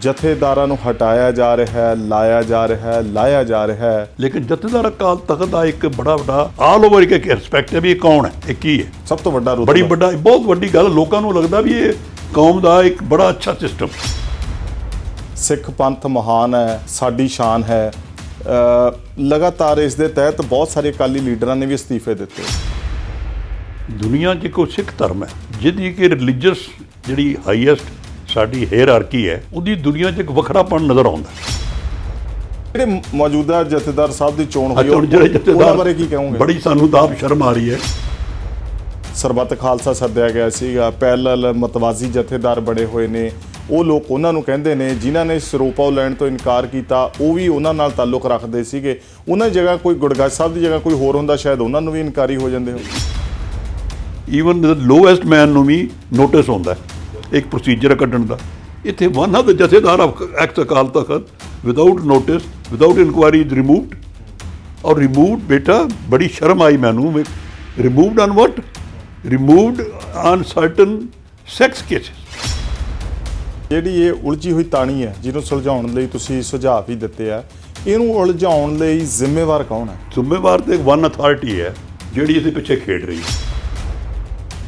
ਜਥੇਦਾਰਾਂ ਨੂੰ ਹਟਾਇਆ ਜਾ ਰਿਹਾ ਹੈ ਲਾਇਆ ਜਾ ਰਿਹਾ ਹੈ ਲਾਇਆ ਜਾ ਰਿਹਾ ਹੈ। ਲੇਕਿਨ ਜਥੇਦਾਰ ਅਕਾਲ ਤਖਤ ਦਾ ਇੱਕ ਬੜਾ ਵੱਡਾ ਆਲ ਓਵਰ ਇੱਕ ਰਿਸਪੈਕਟ ਹੈ ਵੀ ਇਹ ਕੌਣ ਹੈ ਇਹ ਕੀ ਹੈ? ਸਭ ਤੋਂ ਵੱਡਾ ਰੁਤਬਾ ਬੜੀ ਵੱਡਾ ਬਹੁਤ ਵੱਡੀ ਗੱਲ ਲੋਕਾਂ ਨੂੰ ਲੱਗਦਾ ਵੀ ਇਹ ਕੌਮ ਦਾ ਇੱਕ ਬੜਾ ਅੱਛਾ ਸਿਸਟਮ ਸਿੱਖ ਪੰਥ ਮਹਾਨ ਹੈ ਸਾਡੀ ਸ਼ਾਨ ਹੈ। ਲਗਾਤਾਰ ਇਸ ਦੇ ਤਹਿਤ ਬਹੁਤ ਸਾਰੇ ਅਕਾਲੀ ਲੀਡਰਾਂ ਨੇ ਵੀ ਅਸਤੀਫੇ ਦਿੱਤੇ। ਦੁਨੀਆ 'ਚ ਕੋਈ ਸਿੱਖ ਧਰਮ ਹੈ ਜਿਹਦੀ ਕਿ ਰਿਲੀਜੀਅਸ ਜਿਹੜੀ ਹਾਈਐਸਟ ਸਾਡੀ ਹੇਅਰਆਰਕੀ ਹੈ ਉਹਦੀ ਦੁਨੀਆ 'ਚ ਇੱਕ ਵੱਖਰਾਪਣ ਨਜ਼ਰ ਆਉਂਦਾ। ਜਿਹੜੇ ਮੌਜੂਦਾ ਜਥੇਦਾਰ ਸਾਹਿਬ ਦੀ ਚੋਣ ਹੋਈ ਹੁਣ ਜਿਹੜੇ ਜਥੇਦਾਰ ਬਾਰੇ ਕੀ ਕਹੋਗੇ? ਬੜੀ ਸਾਨੂੰ ਤਾਂ ਸ਼ਰਮ ਆ ਰਹੀ ਹੈ। ਸਰਬੱਤ ਖਾਲਸਾ ਸੱਦਿਆ ਗਿਆ ਸੀਗਾ ਪੈਰਲਲ ਮਤਵਾਜ਼ੀ ਜਥੇਦਾਰ ਬਣੇ ਹੋਏ ਨੇ। ਉਹ ਲੋਕ ਉਹਨਾਂ ਨੂੰ ਕਹਿੰਦੇ ਨੇ ਜਿਨ੍ਹਾਂ ਨੇ ਸਰੋਪਾ ਲੈਣ ਤੋਂ ਇਨਕਾਰ ਕੀਤਾ ਉਹ ਵੀ ਉਹਨਾਂ ਨਾਲ ਤਾਲੁਕ ਰੱਖਦੇ ਸੀਗੇ। ਉਹਨਾਂ ਜਗ੍ਹਾ ਕੋਈ ਗੁਰਗੱਜ ਸਾਹਿਬ ਦੀ ਜਗ੍ਹਾ ਕੋਈ ਹੋਰ ਹੁੰਦਾ ਸ਼ਾਇਦ ਉਹਨਾਂ ਨੂੰ ਵੀ ਇਨਕਾਰੀ ਹੋ ਜਾਂਦੇ ਹੋ ਈਵਨ ਦ ਲੋਐਸਟ ਮੈਨ ਨੂੰ ਵੀ ਨੋਟਿਸ ਹੁੰਦਾ ਹੈ। ਇੱਕ ਪ੍ਰੋਸੀਜਰ ਕੱਢਣ ਦਾ। ਇੱਥੇ one of the jathedar of act Akal Takht without notice without inquiry is removed or removed ਬੇਟਾ ਬੜੀ ਸ਼ਰਮ ਆਈ ਮੈਨੂੰ removed on what removed on certain sex cases ਜਿਹੜੀ ਇਹ ਉਲਝੀ ਹੋਈ ਤਾਣੀ ਹੈ ਜਿਹਨੂੰ ਸੁਲਝਾਉਣ ਲਈ ਤੁਸੀਂ ਸੁਝਾਅ ਵੀ ਦਿੱਤੇ ਆ ਇਹਨੂੰ ਉਲਝਾਉਣ ਲਈ ਜ਼ਿੰਮੇਵਾਰ ਕੌਣ ਹੈ? ਜ਼ਿੰਮੇਵਾਰ ਤੇ ਵਨ ਅਥਾਰਟੀ ਹੈ ਜਿਹੜੀ ਇਹਦੇ ਪਿੱਛੇ ਖੇਡ ਰਹੀ ਹੈ।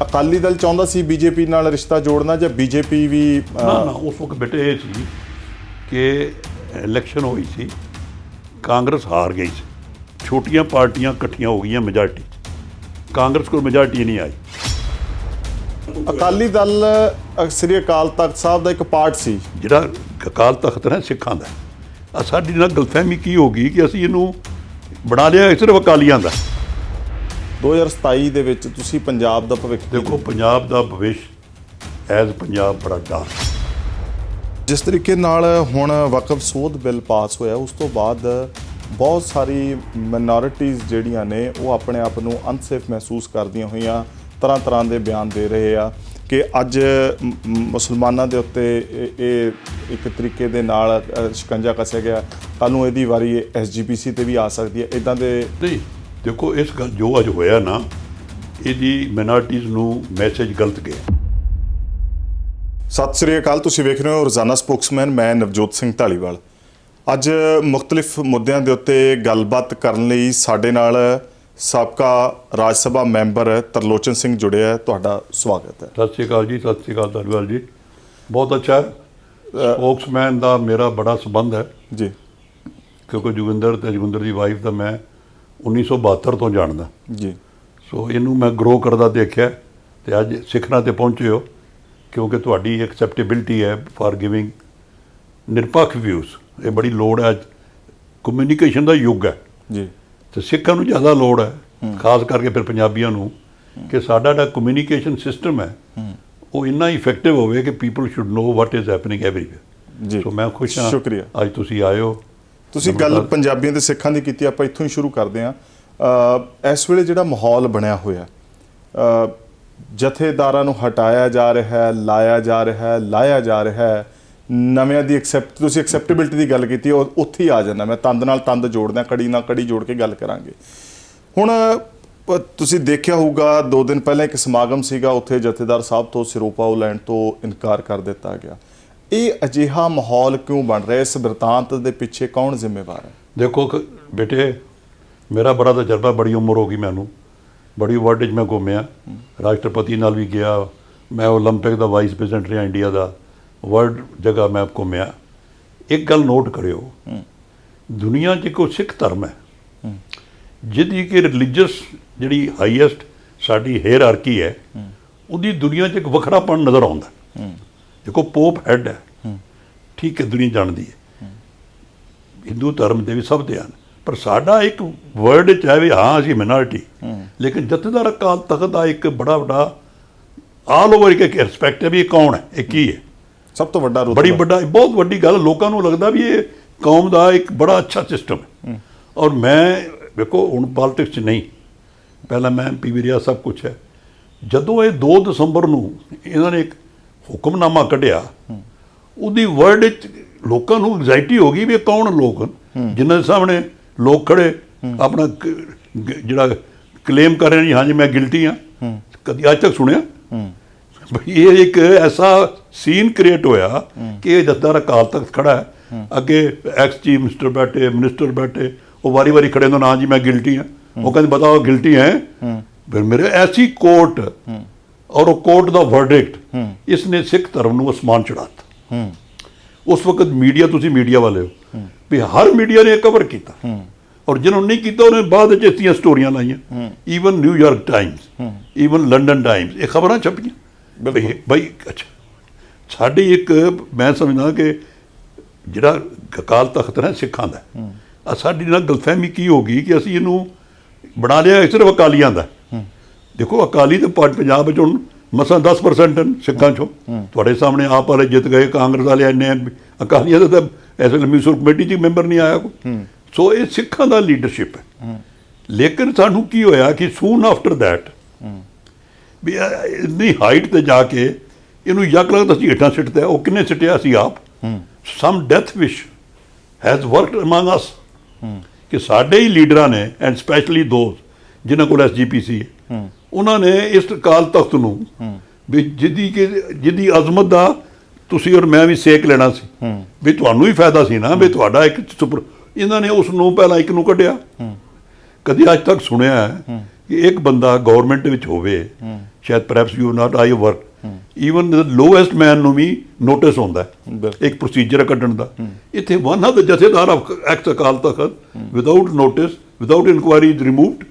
ਅਕਾਲੀ ਦਲ ਚਾਹੁੰਦਾ ਸੀ ਬੀਜੇਪੀ ਨਾਲ ਰਿਸ਼ਤਾ ਜੋੜਨਾ ਜਾਂ ਬੀਜੇਪੀ ਵੀ ਨਾ ਨਾ ਉਸ ਵਕਤ ਬੇਟੇ ਇਹ ਸੀ ਕਿ ਇਲੈਕਸ਼ਨ ਹੋਈ ਸੀ ਕਾਂਗਰਸ ਹਾਰ ਗਈ ਸੀ। ਛੋਟੀਆਂ ਪਾਰਟੀਆਂ ਇਕੱਠੀਆਂ ਹੋ ਗਈਆਂ ਮੈਜੋਰਟੀ ਕਾਂਗਰਸ ਕੋਲ ਮੈਜੋਰਟੀ ਨਹੀਂ ਆਈ। ਅਕਾਲੀ ਦਲ ਸ੍ਰੀ ਅਕਾਲ ਤਖਤ ਸਾਹਿਬ ਦਾ ਇੱਕ ਪਾਰਟ ਸੀ। ਜਿਹੜਾ ਅਕਾਲ ਤਖਤ ਹੈ ਸਿੱਖਾਂ ਦਾ। ਆ ਸਾਡੀ ਨਾਲ ਗਲਤਫਹਿਮੀ ਕੀ ਹੋ ਗਈ ਕਿ ਅਸੀਂ ਇਹਨੂੰ ਬਣਾ ਲਿਆ ਸਿਰਫ ਅਕਾਲੀਆਂ ਦਾ। 2027 ਦੇ ਵਿੱਚ ਤੁਸੀਂ ਪੰਜਾਬ ਦਾ ਭਵਿੱਖ ਦੇਖੋ ਪੰਜਾਬ ਦਾ ਭਵਿੱਖ ਐਜ਼ ਪੰਜਾਬ ਬੜਾ ਡਾਰਕ ਜਿਸ ਤਰੀਕੇ ਨਾਲ ਹੁਣ ਵਕਫ ਸੋਧ ਬਿੱਲ ਪਾਸ ਹੋਇਆ ਉਸ ਤੋਂ ਬਾਅਦ ਬਹੁਤ ਸਾਰੀ ਮਿਨੋਰਿਟੀਜ਼ ਜਿਹੜੀਆਂ ਨੇ ਉਹ ਆਪਣੇ ਆਪ ਨੂੰ ਅਨਸੇਫ ਮਹਿਸੂਸ ਕਰਦੀਆਂ ਹੋਈਆਂ ਤਰ੍ਹਾਂ ਤਰ੍ਹਾਂ ਦੇ ਬਿਆਨ ਦੇ ਰਹੇ ਆ ਕਿ ਅੱਜ ਮੁਸਲਮਾਨਾਂ ਦੇ ਉੱਤੇ ਇਹ- ਇੱਕ ਤਰੀਕੇ ਦੇ ਨਾਲ ਸ਼ਿਕੰਜਾ ਕੱਸਿਆ ਗਿਆ। ਕੱਲ ਨੂੰ ਇਹਦੀ ਵਾਰੀ ਐਸਜੀਪੀਸੀ ਤੇ ਵੀ ਆ ਸਕਦੀ ਹੈ। ਇਦਾਂ ਦੇ ਨਹੀਂ ਦੇਖੋ ਇਸ ਗੱਲ ਜੋ ਅੱਜ ਹੋਇਆ ਨਾ ਇਹਦੀ ਮਿਨੋਰਟੀਜ਼ ਨੂੰ ਮੈਸੇਜ ਗਲਤ ਗਿਆ। ਸਤਿ ਸ੍ਰੀ ਅਕਾਲ ਤੁਸੀਂ ਵੇਖ ਰਹੇ ਹੋ ਰੋਜ਼ਾਨਾ ਸਪੋਕਸਮੈਨ ਮੈਂ ਨਵਜੋਤ ਸਿੰਘ ਢਾਲੀਵਾਲ। ਅੱਜ ਮੁxtਲਿਫ ਮੁੱਦਿਆਂ ਦੇ ਉੱਤੇ ਗੱਲਬਾਤ ਕਰਨ ਲਈ ਸਾਡੇ ਨਾਲ ਸਾਬਕਾ ਰਾਜ ਸਭਾ ਮੈਂਬਰ ਤਰਲੋਚਨ ਸਿੰਘ ਜੁੜਿਆ ਹੈ ਤੁਹਾਡਾ ਸਵਾਗਤ ਹੈ। ਸਤਿ ਸ਼੍ਰੀ ਅਕਾਲ ਜੀ ਸਤਿ ਸ਼੍ਰੀ ਅਕਾਲ ਧੰਨਵਾਦ ਜੀ। ਬਹੁਤ ਅੱਛਾ ਸਪੋਕਸਮੈਨ ਦਾ ਮੇਰਾ ਬੜਾ ਸਬੰਧ ਹੈ। ਜੀ। ਕਿਉਂਕਿ ਜੋਗਿੰਦਰ ਤੇ ਜੋਗਿੰਦਰ ਦੀ ਵਾਈਫ ਦਾ ਮੈਂ 1972 ਤੋਂ ਜਾਣਦਾ। ਜੀ। ਸੋ ਇਹਨੂੰ ਮੈਂ ਗਰੋ ਕਰਦਾ ਦੇਖਿਆ ਤੇ ਅੱਜ ਸਿੱਖਣਾ ਤੇ ਪਹੁੰਚੇ ਹੋ ਕਿਉਂਕਿ ਤੁਹਾਡੀ ਐਕਸੈਪਟੇਬਿਲਟੀ ਹੈ ਫਾਰ ਗਿਵਿੰਗ ਨਿਰਪੱਖ ਵਿਊਜ਼ ਇਹ ਬੜੀ ਲੋੜ ਹੈ ਕਮਿਊਨੀਕੇਸ਼ਨ ਦਾ ਯੁੱਗ ਹੈ। ਜੀ। ਤੇ ਸਿੱਖਾਂ ਨੂੰ ਜ਼ਿਆਦਾ ਲੋੜ ਹੈ ਖਾਸ ਕਰਕੇ ਫਿਰ ਪੰਜਾਬੀਆਂ ਨੂੰ ਕਿ ਸਾਡਾ ਜਿਹੜਾ ਕਮਿਊਨੀਕੇਸ਼ਨ ਸਿਸਟਮ ਹੈ ਉਹ ਇੰਨਾ ਇਫੈਕਟਿਵ ਹੋਵੇ ਕਿ people should know what is happening everywhere ਜੀ। ਸੋ ਮੈਂ ਖੁਸ਼ ਹਾਂ। ਸ਼ੁਕਰੀਆ। ਅੱਜ ਤੁਸੀਂ ਹੋ ਤੁਸੀਂ ਗੱਲ ਪੰਜਾਬੀਆਂ ਤੇ ਸਿੱਖਾਂ ਦੀ ਕੀਤੀ ਆਪਾਂ ਇੱਥੋਂ ਹੀ ਸ਼ੁਰੂ ਕਰਦੇ ਹਾਂ। ਅ, ਇਸ ਵੇਲੇ ਜਿਹੜਾ ਮਾਹੌਲ ਬਣਿਆ ਹੋਇਆ ਅ, ਜਥੇਦਾਰਾਂ ਨੂੰ ਹਟਾਇਆ ਜਾ ਰਿਹਾ ਹੈ ਲਾਇਆ ਜਾ ਰਿਹਾ ਹੈ ਲਾਇਆ ਜਾ ਰਿਹਾ ਹੈ ਨਵਿਆਂ ਦੀ ਐਕਸੈਪਟ ਤੁਸੀਂ ਐਕਸੈਪਟੇਬਿਲਟੀ ਦੀ ਗੱਲ ਕੀਤੀ ਉਹ ਉੱਥੇ ਹੀ ਆ ਜਾਂਦਾ। ਮੈਂ ਤੰਦ ਨਾਲ ਤੰਦ ਜੋੜਦਾ ਕੜੀ ਨਾਲ ਕੜੀ ਜੋੜ ਕੇ ਗੱਲ ਕਰਾਂਗੇ। ਹੁਣ ਤੁਸੀਂ ਦੇਖਿਆ ਹੋਊਗਾ ਦੋ ਦਿਨ ਪਹਿਲਾਂ ਇੱਕ ਸਮਾਗਮ ਸੀਗਾ ਉੱਥੇ ਜਥੇਦਾਰ ਸਾਹਿਬ ਤੋਂ ਸਿਰੋਪਾ ਲੈਣ ਤੋਂ ਇਨਕਾਰ ਕਰ ਦਿੱਤਾ ਗਿਆ। ਇਹ ਅਜਿਹਾ ਮਾਹੌਲ ਕਿਉਂ ਬਣ ਰਿਹਾ ਇਸ ਬਿਰਤਾਂਤ ਦੇ ਪਿੱਛੇ ਕੌਣ ਜ਼ਿੰਮੇਵਾਰ ਹੈ ਦੇਖੋ ਕ- ਬੇਟੇ ਮੇਰਾ ਬੜਾ ਤਜਰਬਾ ਬੜੀ ਉਮਰ ਹੋ ਗਈ ਮੈਨੂੰ ਬੜੀ ਵਰਲਡ 'ਚ ਮੈਂ ਘੁੰਮਿਆ ਰਾਸ਼ਟਰਪਤੀ ਨਾਲ ਵੀ ਗਿਆ ਮੈਂ 올림픽 ਦਾ ਵਾਈਸ ਪ੍ਰੈਜ਼ੀਡੈਂਟ ਰਿਹਾ ਇੰਡੀਆ ਦਾ ਵਰਲਡ ਜਗ੍ਹਾ ਮੈਂ ਘੁੰਮਿਆ ਇੱਕ ਗੱਲ ਨੋਟ ਕਰਿਓ ਦੁਨੀਆ 'ਚ ਕੋਈ ਸਿੱਖ ਧਰਮ ਹੈ ਜਿਹਦੀ ਕਿ ਰਿਲੀਜੀਅਸ ਜਿਹੜੀ ਹਾਈਐਸਟ ਸਾਡੀ ਹੇਅਰਆਰਕੀ ਹੈ ਉਹਦੀ ਦੁਨੀਆ 'ਚ ਇੱਕ ਵੱਖਰਾਪਣ ਨਜ਼ਰ ਆਉਂਦਾ ਹੈ। ਦੇਖੋ ਪੋਪ ਹੈਡ ਹੈ। ਠੀਕ ਹੈ ਦੁਨੀਆ ਜਾਣਦੀ ਹੈ। ਹਿੰਦੂ ਧਰਮ ਦੇ ਵੀ ਸਭ ਦੇ ਹਨ। ਪਰ ਸਾਡਾ ਇੱਕ ਵਰਡ ਚ ਹੈ ਵੀ ਹਾਂ ਅਸੀਂ ਮਿਨੋਰਿਟੀ ਲੇਕਿਨ ਜਥੇਦਾਰ ਅਕਾਲ ਤਖਤ ਦਾ ਇੱਕ ਬੜਾ ਵੱਡਾ ਆਲ ਓਵਰ ਇੱਕ ਰਿਸਪੈਕਟ ਹੈ ਵੀ ਇਹ ਕੌਣ ਹੈ ਇਹ ਕੀ ਹੈ। ਸਭ ਤੋਂ ਵੱਡਾ ਬੜੀ ਵੱਡਾ ਬਹੁਤ ਵੱਡੀ ਗੱਲ ਲੋਕਾਂ ਨੂੰ ਲੱਗਦਾ ਵੀ ਇਹ ਕੌਮ ਦਾ ਇੱਕ ਬੜਾ ਅੱਛਾ ਸਿਸਟਮ ਹੈ। ਔਰ ਮੈਂ ਵੇਖੋ ਹੁਣ ਪੋਲਿਟਿਕਸ 'ਚ ਨਹੀਂ। ਪਹਿਲਾਂ ਮੈਂ ਐਮਪੀ ਵੀ ਰਿਹਾ ਸਭ ਕੁਝ ਹੈ। ਜਦੋਂ ਇਹ 2 ਦਸੰਬਰ ਨੂੰ ਇਹਨਾਂ ਨੇ ਇੱਕ ਹੁਕਮਨਾਮਾ ਕੱਢਿਆ, ਉਹਦੀ ਵਰਡ ਵਿੱਚ ਲੋਕਾਂ ਨੂੰ ਐਗਜ਼ਾਈਟੀ ਹੋ ਗਈ ਵੀ ਇਹ ਕੌਣ ਲੋਕ? ਜਿਨ੍ਹਾਂ ਦੇ ਸਾਹਮਣੇ ਲੋਕ ਖੜੇ, ਆਪਣਾ ਜਿਹੜਾ ਕਲੇਮ ਕਰ ਰਹੇ ਨੇ, ਹਾਂਜੀ, ਮੈਂ ਗਿਲਟੀ ਹਾਂ। ਕਦੀ ਅੱਜ ਤੱਕ ਸੁਣਿਆ? ਇਹ ਇੱਕ ਐਸਾ ਸੀਨ ਕ੍ਰੀਏਟ ਹੋਇਆ ਕਿ ਇਹ ਜੱਦਾਰ ਅਕਾਲ ਤਖਤ ਖੜਾ ਹੈ। ਅੱਗੇ ਐਕਸ ਚੀਫ ਮਿਨਿਸਟਰ ਬੈਠੇ ਮਿਨਿਸਟਰ ਬੈਠੇ, ਉਹ ਵਾਰੀ-ਵਾਰੀ ਖੜੇ ਹੁੰਦੇ ਨਾ ਜੀ, ਮੈਂ ਗਿਲਟੀ ਹਾਂ। ਉਹ ਕਹਿੰਦੇ, ਬਤਾਓ ਗਿਲਟੀ ਹੈ? ਫਿਰ ਮੇਰੇ, ਐਸੀ ਕੋਰਟ ਔਰ ਉਹ ਕੋਰਟ ਦਾ ਵਰਡਿਕਟ ਇਸ ਨੇ ਸਿੱਖ ਧਰਮ ਨੂੰ ਅਸਮਾਨ ਚੜਾਤਾ ਉਸ ਵਕਤ ਮੀਡੀਆ ਤੁਸੀਂ ਮੀਡੀਆ ਵਾਲੇ ਹੋ ਵੀ ਹਰ ਮੀਡੀਆ ਨੇ ਕਵਰ ਕੀਤਾ। ਔਰ ਜਿਹਨਾਂ ਨਹੀਂ ਕੀਤਾ ਉਹਨੇ ਬਾਅਦ ਵਿੱਚ ਇਤੀਆਂ ਸਟੋਰੀਆਂ ਲਾਈਆਂ। Even New York Times even London Times ਇਹ ਖਬਰਾਂ ਛਪੀਆਂ। ਬਈ ਅੱਛਾ। ਸਾਡੀ ਇੱਕ ਮੈਂ ਸਮਝਦਾ ਕਿ ਜਿਹੜਾ ਅਕਾਲ ਤਖਤ ਹੈ ਸਿੱਖਾਂ ਦਾ ਆ ਸਾਡੀ ਨਾਲ ਗਲਤਫਹਿਮੀ ਕੀ ਹੋ ਗਈ ਕਿ ਅਸੀਂ ਇਹਨੂੰ ਬਣਾ ਲਿਆ ਸਿਰਫ ਅਕਾਲੀਆਂ ਦਾ। ਦੇਖੋ ਅਕਾਲੀ ਤੇ ਪਾ- ਪੰਜਾਬ ਵਿੱਚ ਹੁਣ ਮਸਾਂ 10% ਹਨ ਸਿੱਖਾਂ ਚੋਂ। ਤੁਹਾਡੇ ਸਾਹਮਣੇ ਆਪ ਵਾਲੇ ਜਿੱਤ ਗਏ ਕਾਂਗਰਸ ਵਾਲੇ ਇੰਨੇ ਹਨ। ਅਕਾਲੀਆਂ ਦਾ ਤਾਂ ਐਸੇ ਲੰਮੀ ਕਮੇਟੀ 'ਚ ਮੈਂਬਰ ਨਹੀਂ ਆਇਆ ਕੋਈ। ਸੋ ਇਹ ਸਿੱਖਾਂ ਦਾ ਲੀਡਰਸ਼ਿਪ ਹੈ। ਲੇਕਿਨ ਸਾਨੂੰ ਕੀ ਹੋਇਆ ਕਿ ਸੂਨ ਆਫਟਰ ਥੈਟ ਵੀ ਇੰਨੀ ਹਾਈਟ ਤੇ ਜਾ ਕੇ ਇਹਨੂੰ ਯਕ ਲੱਗਦਾ ਸੀ ਹੇਠਾਂ ਸਿੱਟਦਾ ਉਹ ਕਿੰਨੇ ਸਿੱਟਿਆ ਸੀ ਆਪ? Some death wish has worked among us ਕਿ ਸਾਡੇ ਹੀ ਲੀਡਰਾਂ ਨੇ ਐਂਡ ਸਪੈਸ਼ਲੀ ਦੋਜ਼ ਜਿਨ੍ਹਾਂ ਕੋਲ ਐਸਜੀਪੀਸੀ ਹੈ। ਉਹਨਾਂ ਨੇ ਇਸ ਕਾਲ ਤਖਤ ਨੂੰ ਵੀ ਜਿੱਦੀ ਕਿ ਜਿੱਦੀ ਅਜ਼ਮਤ ਦਾ ਤੁਸੀਂ ਔਰ ਮੈਂ ਵੀ ਸੇਕ ਲੈਣਾ ਸੀ। ਵੀ ਤੁਹਾਨੂੰ ਹੀ ਫਾਇਦਾ ਸੀ ਨਾ ਵੀ ਤੁਹਾਡਾ ਇੱਕ ਸੁਪਰ ਇਹਨਾਂ ਨੇ ਉਸ ਨੂੰ ਪਹਿਲਾਂ ਇੱਕ ਨੂੰ ਕੱਢਿਆ। ਕਦੀ ਅੱਜ ਤੱਕ ਸੁਣਿਆ ਹੈ ਕਿ ਇੱਕ ਬੰਦਾ ਗਵਰਨਮੈਂਟ ਵਿੱਚ ਹੋਵੇ ਸ਼ਾਇਦ perhaps you not I work even the lowest man ਨੂੰ ਵੀ ਨੋਟਿਸ ਹੁੰਦਾ। ਇੱਕ ਪ੍ਰੋਸੀਜਰ ਕੱਢਣ ਦਾ। ਇੱਥੇ one of the jathedar of act Akal Takht without notice without inquiry is removed